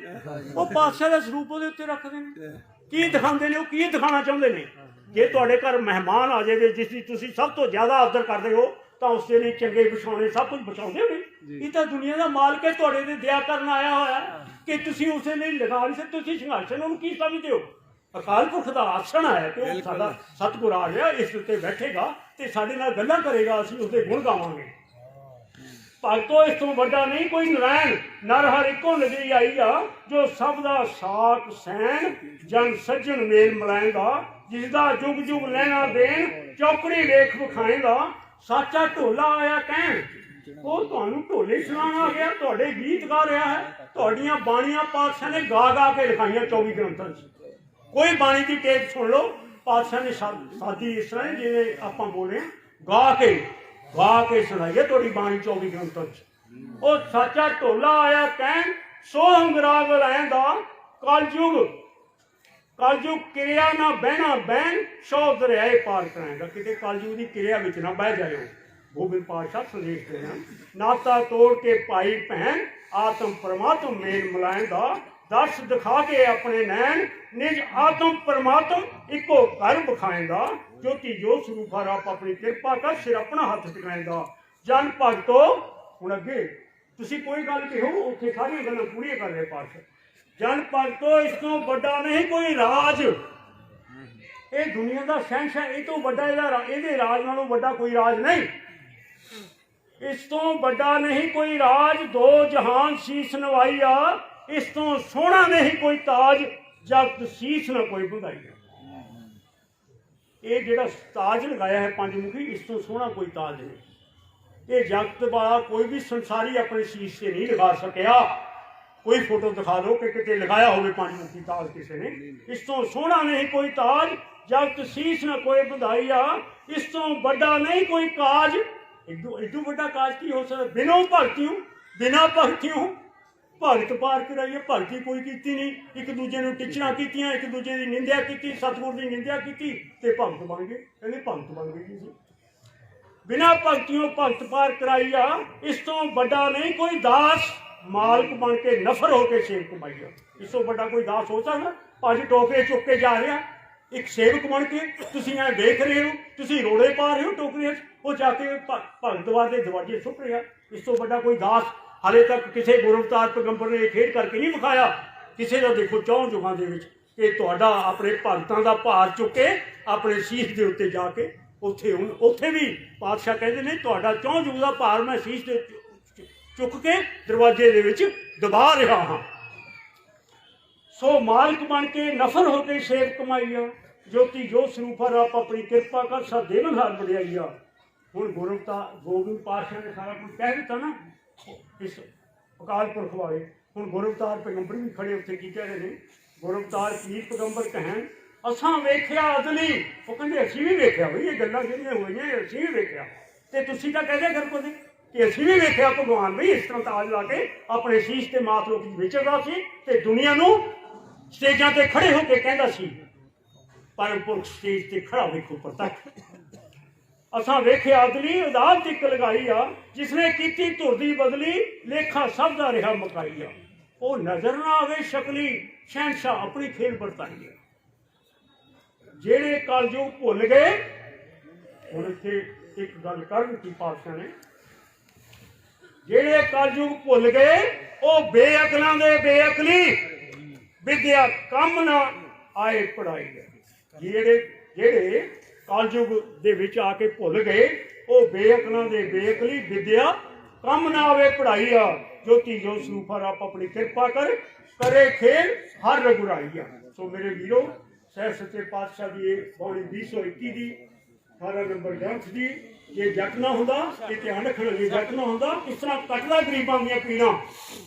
ਉਹ ਪਾਤਸ਼ਾਹ ਦੇ ਸਰੂਪ ਉਹਦੇ ਉੱਤੇ ਰੱਖਦੇ ਨੇ। ਕੀ ਦਿਖਾਉਂਦੇ ਨੇ ਉਹ ਕੀ ਦਿਖਾਉਣਾ ਚਾਹੁੰਦੇ ਨੇ? ਜੇ ਤੁਹਾਡੇ ਘਰ ਮਹਿਮਾਨ ਆ ਜਾਵੇ ਜਿਸ ਦੀ ਤੁਸੀਂ ਸਭ ਤੋਂ ਜ਼ਿਆਦਾ ਆਦਰ ਕਰਦੇ ਹੋ ਤਾਂ ਉਸ ਦੇ ਲਈ ਚੰਗੇ ਵਿਛਾਉਣੇ ਸਭ ਕੁਝ ਵਿਛਾਉਂਦੇ ਨੇ ਇਹ ਤਾਂ ਦੁਨੀਆ ਦਾ ਮਾਲਕ ਹੈ ਤੁਹਾਡੇ ਤੇ ਦਇਆ ਕਰਨ ਆਇਆ ਹੋਇਆ ਹੈ ਕਿ ਤੁਸੀਂ ਉਸੇ ਲਈ ਲਗਾ ਨਹੀਂ ਸਕਦੇ ਤੁਸੀਂ ਸੰਘਰਸ਼ ਨੂੰ ਕੀ ਸਮਝਦੇ ਹੋ? ਅਕਾਲ ਪੁਰਖ ਦਾ ਆਸਣ ਆਇਆ ਕਿ ਉਹ ਸਾਡਾ ਸਤਿਗੁਰ ਆ ਗਿਆ ਇਸ ਉੱਤੇ ਬੈਠੇਗਾ ਤੇ ਸਾਡੇ ਨਾਲ ਗੱਲਾਂ ਕਰੇਗਾ ਅਸੀਂ ਉਸਦੇ ਗੁਣ ਗਾਵਾਂਗੇ। ਭਗਤੋ ਇਸ ਤੋਂ ਵੱਡਾ ਨਹੀਂ, ਕੋਈ ਨਰਾਇਣ ਨਰ ਹਰ ਇੱਕੋ ਨਜ਼ਰੀ ਆਈ ਆ, ਜੋ ਸਭ ਦਾ ਸਾਕ ਸੈਨ ਜਨ ਸੱਜਣ ਮੇਲ ਮਲਾਏਗਾ। ਜਿਸ ਦਾ ਜੁਗ ਜੁਗ ਲੈਣਾ ਦੇਣ, ਚੌਕੜੀ ਵੇਖ ਵਿਖਾਏਗਾ। ਸਾਚਾ ਢੋਲਾ ਆਇਆ ਕਹਿਣ। ਉਹ ਤੁਹਾਨੂੰ ਢੋਲੇ ਸੁਣਾਉਣ ਆ ਗਿਆ, ਤੁਹਾਡੇ ਗੀਤ ਗਾ ਰਿਹਾ ਹੈ। ਤੁਹਾਡੀਆਂ ਬਾਣੀਆਂ ਪਾਤਸ਼ਾਹ ਨੇ ਗਾ ਗਾ ਕੇ ਲਿਖਾਈਆਂ 24 ਗ੍ਰੰਥਾਂ 'ਚ। ਕੋਈ ਬਾਣੀ ਦੀ ਟੇਪ ਸੁਣ ਲਓ। ਪਾਤਸ਼ਾਹ ਨੇ ਸਾਦੀ ਇਸ ਤਰ੍ਹਾਂ ਜਿਵੇਂ ਆਪਾਂ ਬੋਲੇ ਗਾ ਕੇ ਗਾ ਕੇ ਸੁਣਾਈਏ ਤੁਹਾਡੀ ਬਾਣੀ 24 ਗ੍ਰੰਥਾਂ 'ਚ। ਉਹ ਸੱਚਾ ਢੋਲਾ ਆਇਆ ਕਹਿਣ, ਸੋ ਹੰਗਰਾਗ ਲੈਂਦਾ ਕਲਯੁਗ। ਕਲਯੁਗ ਕਿਰਿਆ ਨਾ ਬਹਿਣਾ ਬਹਿਣ ਸੋ ਦਰਿਆਏ ਪਾਰ ਕਰਾਂਗਾ ਕਿਤੇ ਕਲਯੁਗ ਦੀ ਕਿਰਿਆ ਵਿੱਚ ਨਾ ਬਹਿ ਜਾਇਓ। ਗੋਬਿੰਦ ਪਾਤਸ਼ਾਹ ਸੰਦੇਸ਼ ਦੇਣਾ ਨਾਤਾ ਤੋੜ ਕੇ ਭਾਈ ਭੈਣ, ਆਤਮ ਪਰਮਾਤਮ ਮੇਲ ਮਿਲਾਇਣ ਦਾ ਦਰਸ ਦਿਖਾ ਕੇ ਆਪਣੇ ਨੈਣ, ਨਿਜ ਆਤਮ ਪਰਮਾਤਮ ਇੱਕੋ ਘਰ ਵਿਖਾਏਂਦਾ ਜੋਤੀ ਜੋ ਸਰੂਪ ਹਰ ਆਪ ਆਪਣੀ ਕਿਰਪਾ ਕਰ ਸਿਰ ਆਪਣਾ ਹੱਥ ਟਿਕਾਏਂਦਾ ਜਨ ਭਗਤੋ, ਹੁਣ ਅੱਗੇ, ਤੁਸੀਂ ਕੋਈ ਗੱਲ ਕਹੋ, ਉੱਥੇ ਸਾਰੀਆਂ ਗੱਲਾਂ ਪੂਰੀਆਂ ਕਰ ਰਹੇ ਪਾਤਸ਼ਾਹ ਜਨ ਭਗਤੋ, ਇਸ ਤੋਂ ਵੱਡਾ ਨਹੀਂ ਕੋਈ ਰਾਜ। ਇਹ ਦੁਨੀਆ ਦਾ ਸ਼ਹਿਨशाह ਇਹ ਤੋਂ ਵੱਡਾ ਇਹਦਾ ਰਾ- ਇਹਦੇ ਰਾਜ ਨਾਲੋਂ ਵੱਡਾ ਕੋਈ ਰਾਜ ਨਹੀਂ। ਇਸ ਤੋਂ ਵੱਡਾ ਨਹੀਂ ਕੋਈ ਰਾਜ, ਦੋ ਜਹਾਨ ਸੀਸ ਨਵਾਈਆ ਇਸ ਤੋਂ ਸੋਹਣਾ ਨਹੀਂ ਕੋਈ ਤਾਜ, ਜਗਤ ਸੀਸ ਨਾ ਕੋਈ ਵਧਾਈਆ ਇਹ ਜਿਹੜਾ ਤਾਜ ਲਗਾਇਆ ਹੈ ਪੰਜ ਮੁਖੀ ਇਸ ਤੋਂ ਸੋਹਣਾ ਕੋਈ ਤਾਜ ਨਹੀਂ। ਇਹ ਜਗਤ ਵਾਲਾ ਕੋਈ ਵੀ ਸੰਸਾਰੀ ਆਪਣੇ ਸੀਸ ਤੇ ਨਹੀਂ ਲਗਾ ਸਕਿਆ। ਕੋਈ ਫੋਟੋ ਦਿਖਾ ਦਿਓ ਕਿ ਕਿਤੇ ਲਗਾਇਆ ਹੋਵੇ ਪੰਜ ਮੁਖੀ ਤਾਜ ਕਿਸੇ ਨੇ। ਇਸ ਤੋਂ ਸੋਹਣਾ ਨਹੀਂ ਕੋਈ ਤਾਜ, ਜਗਤ ਸੀਸ ਨਾ ਕੋਈ ਵਧਾਈਆ ਇਸ ਤੋਂ ਵੱਡਾ ਨਹੀਂ ਕੋਈ ਕਾਜ। ਇਦੋਂ ਇਦੋਂ ਵੱਡਾ ਕਾਜ ਕੀ ਹੋ ਸਕਦਾ? ਬਿਨੋਂ ਭਗਤੀਉ ਬਿਨਾ ਭਗਤੀਉ ਭਗਤ ਪਾਰ ਕਰਾਈਏ, ਭਗਤੀ ਕੋਈ ਕੀਤੀ ਨਹੀਂ। ਇੱਕ ਦੂਜੇ ਨੂੰ ਟਿੱਚਰਾਂ ਕੀਤੀਆਂ, ਇੱਕ ਦੂਜੇ ਦੀ ਨਿੰਦਿਆ ਕੀਤੀ, ਸਤਿਗੁਰ ਦੀ ਨਿੰਦਿਆ ਕੀਤੀ ਤੇ ਭਗਤ ਬਣ ਗਏ। ਕਹਿੰਦੇ ਭਗਤ ਬਣ ਗਏ ਜੀ ਅਸੀਂ। ਬਿਨਾ ਭਗਤੀਓ ਭਗਤ ਪਾਰ ਕਰਾਈਆ, ਇਸ ਤੋਂ ਵੱਡਾ ਨਹੀਂ ਕੋਈ ਦਾਸ। ਮਾਲਕ ਬਣ ਕੇ ਨਫਰ ਹੋ ਕੇ ਸੇਵਕ ਕਮਾਈਆ। ਇਸ ਤੋਂ ਵੱਡਾ ਕੋਈ ਦਾਸ ਹੋ ਸਕਦਾ? ਪੰਜ ਟੋਕਰੇ ਚੁੱਕ ਕੇ ਜਾ ਰਿਹਾ। ਇੱਕ ਸੇਵਕ ਬਣ ਕੇ ਤੁਸੀਂ ਐ ਦੇਖ ਰਹੇ ਹੋ, ਤੁਸੀਂ ਰੋੜੇ ਪਾ ਰਹੇ ਹੋ ਟੋਕਰੀਆਂ 'ਚ। ਉਹ ਜਾ ਕੇ ਭ- ਭਗਤਵਾਦ ਦੇ ਦਰਵਾਜ਼ੇ ਸੁੱਟ ਰਿਹਾ। ਇਸ ਤੋਂ ਵੱਡਾ ਕੋਈ ਦਾਸ ਹਾਲੇ ਤੱਕ ਕਿਸੇ ਗੁਰਵਤਾਰ ਪੈਗੰਬਰ ਨੇ ਇਹ ਖੇਡ ਕਰਕੇ ਨਹੀਂ ਵਿਖਾਇਆ। ਕਿਸੇ ਦਾ ਦੇਖੋ ਚੌਂ ਜੁਗਾਂ ਦੇ ਵਿੱਚ ਕਿ ਤੁਹਾਡਾ ਆਪਣੇ ਭਗਤਾਂ ਦਾ ਭਾਰ ਚੁੱਕ ਕੇ ਆਪਣੇ ਸੀਸ ਦੇ ਉੱਤੇ ਜਾ ਕੇ ਉੱਥੇ ਹੁਣ ਉੱਥੇ ਵੀ ਪਾਤਸ਼ਾਹ ਕਹਿੰਦੇ ਨੇ, ਤੁਹਾਡਾ ਚੌਂ ਜੁਗ ਦਾ ਭਾਰ ਮੈਂ ਸੀਸ ਦੇ ਚੁੱਕ ਕੇ ਦਰਵਾਜ਼ੇ ਦੇ ਵਿੱਚ ਦਬਾ ਰਿਹਾ ਹਾਂ। ਸੋ ਮਾਲਕ ਬਣ ਕੇ ਨਫਰ ਹੋ ਕੇ ਸੇਵ ਕਮਾਈਆ, ਜੋਤੀ ਜੋ ਸਰੂਪਰ ਆਪ ਆਪਣੀ ਕਿਰਪਾ ਕਰ ਸਾ ਦੇਵਨ ਹਾਰ ਬੜਾਈਆ ਹੁਣ ਗੁਰਮਤਾ ਗੋਬਿੰਦ ਪਾਤਸ਼ਾਹ ਨੇ ਸਾਰਾ ਕੁਝ ਕਹਿ ਦਿੱਤਾ ਨਾ ਇਸ ਅਕਾਲ ਪੁਰਖ ਵਾਲੇ, ਹੁਣ ਗੁਰਵਤਾਰ ਪੈਗੰਬਰ ਵੀ ਖੜੇ ਉੱਥੇ ਕੀ ਕਹਿ ਰਹੇ ਨੇ? ਗੁਰਮਤਾਰ ਕੀ ਪੈਗੰਬਰ ਕਹਿਣ, ਅਸਾਂ ਵੇਖਿਆ ਅਦਲੀ। ਉਹ ਕਹਿੰਦੇ, ਅਸੀਂ ਵੀ ਵੇਖਿਆ ਬਈ, ਇਹ ਗੱਲਾਂ ਜਿਹੜੀਆਂ ਹੋਈਆਂ ਅਸੀਂ ਵੀ ਵੇਖਿਆ। ਤੇ ਤੁਸੀਂ ਤਾਂ ਕਹਿੰਦੇ ਕਰ ਕੋਦੇ ਕਿ ਅਸੀਂ ਵੀ ਵੇਖਿਆ ਭਗਵਾਨ ਵੀ ਇਸ ਤਰ੍ਹਾਂ ਤਾਜ ਲਾ ਕੇ ਆਪਣੇ ਸੀਸ ਤੇ ਮਾਤ ਲੋਕ ਵਿਚਰਦਾ ਸੀ ਤੇ ਦੁਨੀਆ ਨੂੰ ਸਟੇਜਾਂ ਤੇ ਖੜੇ ਹੋ ਕੇ ਕਹਿੰਦਾ ਸੀ। ਪਰਮ ਪੁਰਖ ਸਟੇਜ ਤੇ ਖੜਾ ਵੇਖੋ ਪ੍ਰਤੱਖ ਅਸਾਂ ਵੇਖਿਆ ਅਦਲੀ ਅਦਾਲਤ ਇੱਕ ਲਗਾਈ ਆ, ਜਿਸਨੇ ਕੀਤੀ ਧੁਰ ਦੀ ਬਦਲੀ, ਲੇਖਾ ਸਭ ਦਾ ਰਿਹਾ ਮਕਾਈ ਆ। ਉਹ ਨਜ਼ਰ ਨਾ ਆਵੇ ਸ਼ਕਲੀ ਸ਼ਹਿਨशाह ਆਪਣੀ ਖੇਲ ਵਰਤਾਈ ਆ। ਜਿਹੜੇ ਕਲਯੁਗ ਭੁੱਲ ਗਏ, ਹੁਣ ਇੱਥੇ ਇੱਕ ਗੱਲ ਕਰ ਦਿੱਤੀ ਪਾਤਸ਼ਾਹ ਨੇ, ਜਿਹੜੇ ਕਲਯੁਗ ਭੁੱਲ ਗਏ, ਉਹ ਬੇਅਕਲਾਂ ਦੇ ਬੇਅਕਲੀ, ਵਿਦਿਆ ਕੰਮ ਨਾ ਆਏ ਪੜਾਈ ਜਿਹੜੇ ਜਿਹੜੇ ਕਲਯੁਗ ਦੇ ਵਿੱਚ ਆ ਕੇ ਭੁੱਲ ਗਏ। ਉਹ ਬੇਅਕਲਾਂ ਦੇ ਬੇਅਕਲੀ ਵਿਦਿਆ ਕੰਮ ਨਾ ਆਵੇ ਪੜਾਈ ਆ। ਜੋਤੀ ਜੋ ਸਰੂਪਰ ਆਪ ਆਪਣੀ ਕਿਰਪਾ ਕਰ, ਕਰੇ ਖੇਲ ਹਰ ਰਗੁਰਾਈ ਆ। ਸੋ ਮੇਰੇ ਵੀਰੋ, ਸਹਿ ਸੱਚੇ ਪਾਤਸ਼ਾਹ ਦੀ ਇਹ ਬਾਣੀ 221 ਦੀ ਸਾਰਾ ਨੰਬਰ ਗ੍ਰੰਥ ਜੀ ਜੇ ਜੱਟ ਨਾ ਹੁੰਦਾ ਇਹ ਧਿਆਨ ਰੱਖਣਾ, ਜੇ ਜੱਟ ਨਾ ਹੁੰਦਾ ਇਸ ਤਰ੍ਹਾਂ ਕੱਟਦਾ ਗਰੀਬਾਂ ਦੀਆਂ ਪੀੜਾਂ?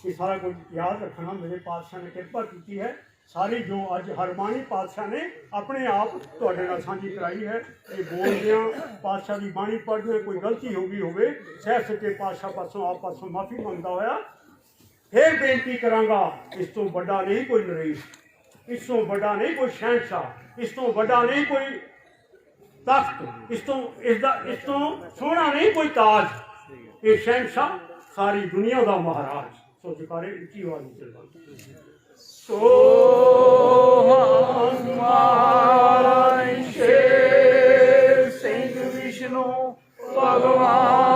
ਇਹ ਸਾਰਾ ਕੁਝ ਯਾਦ ਰੱਖਣਾ ਮੇਰੇ ਪਾਤਸ਼ਾਹ ਨੇ ਕਿਰਪਾ ਕੀਤੀ ਹੈ। ਸਾਰੀ ਜੋ ਅੱਜ ਹਰਮਾਨੀ ਪਾਤਸ਼ਾਹ ਨੇ ਆਪਣੇ ਆਪ ਤੁਹਾਡੇ ਨਾਲ ਸਾਂਝੀ ਕਰਾਈ ਹੈ, ਇਹ ਬੋਲਦਿਆਂ ਪਾਤਸ਼ਾਹ ਦੀ ਬਾਣੀ ਪੜ੍ਹਦੇ ਕੋਈ ਗਲਤੀ ਹੋ ਗਈ ਹੋਵੇ, ਸਹਿ ਸਕੇ ਪਾਤਸ਼ਾਹ ਪਾਸੋਂ ਆਪ ਪਾਸੋਂ ਮਾਫੀ ਮੰਗਦਾ ਹੋਇਆ, ਫੇਰ ਬੇਨਤੀ ਕਰਾਂਗਾ, ਇਸ ਤੋਂ ਵੱਡਾ ਨਹੀਂ ਕੋਈ ਨਰੇਸ਼, ਇਸ ਤੋਂ ਵੱਡਾ ਨਹੀਂ ਕੋਈ ਸ਼ਹਿਨशाह ਇਸ ਤੋਂ ਵੱਡਾ ਨਹੀਂ ਕੋਈ ਤਖਤ, ਇਸ ਤੋਂ, ਇਸ ਦਾ, ਇਸ ਤੋਂ ਸੋਹਣਾ ਨਹੀਂ ਕੋਈ ਤਾਜ। ਇਹ ਸ਼ਹਿਨशाह ਸਾਰੀ ਦੁਨੀਆ ਦਾ ਮਹਾਰਾਜ। ਸੋ ਜਕਾਰੇ ਉੱਚੀ ਆਵਾਜ਼ ਨਾਲ ਸੋਹੰ ਮਾਰਨ ਸ਼ੇਰ ਸਿੰਘ ਵਿਸ਼ਨੂੰ ਭਗਵਾਨ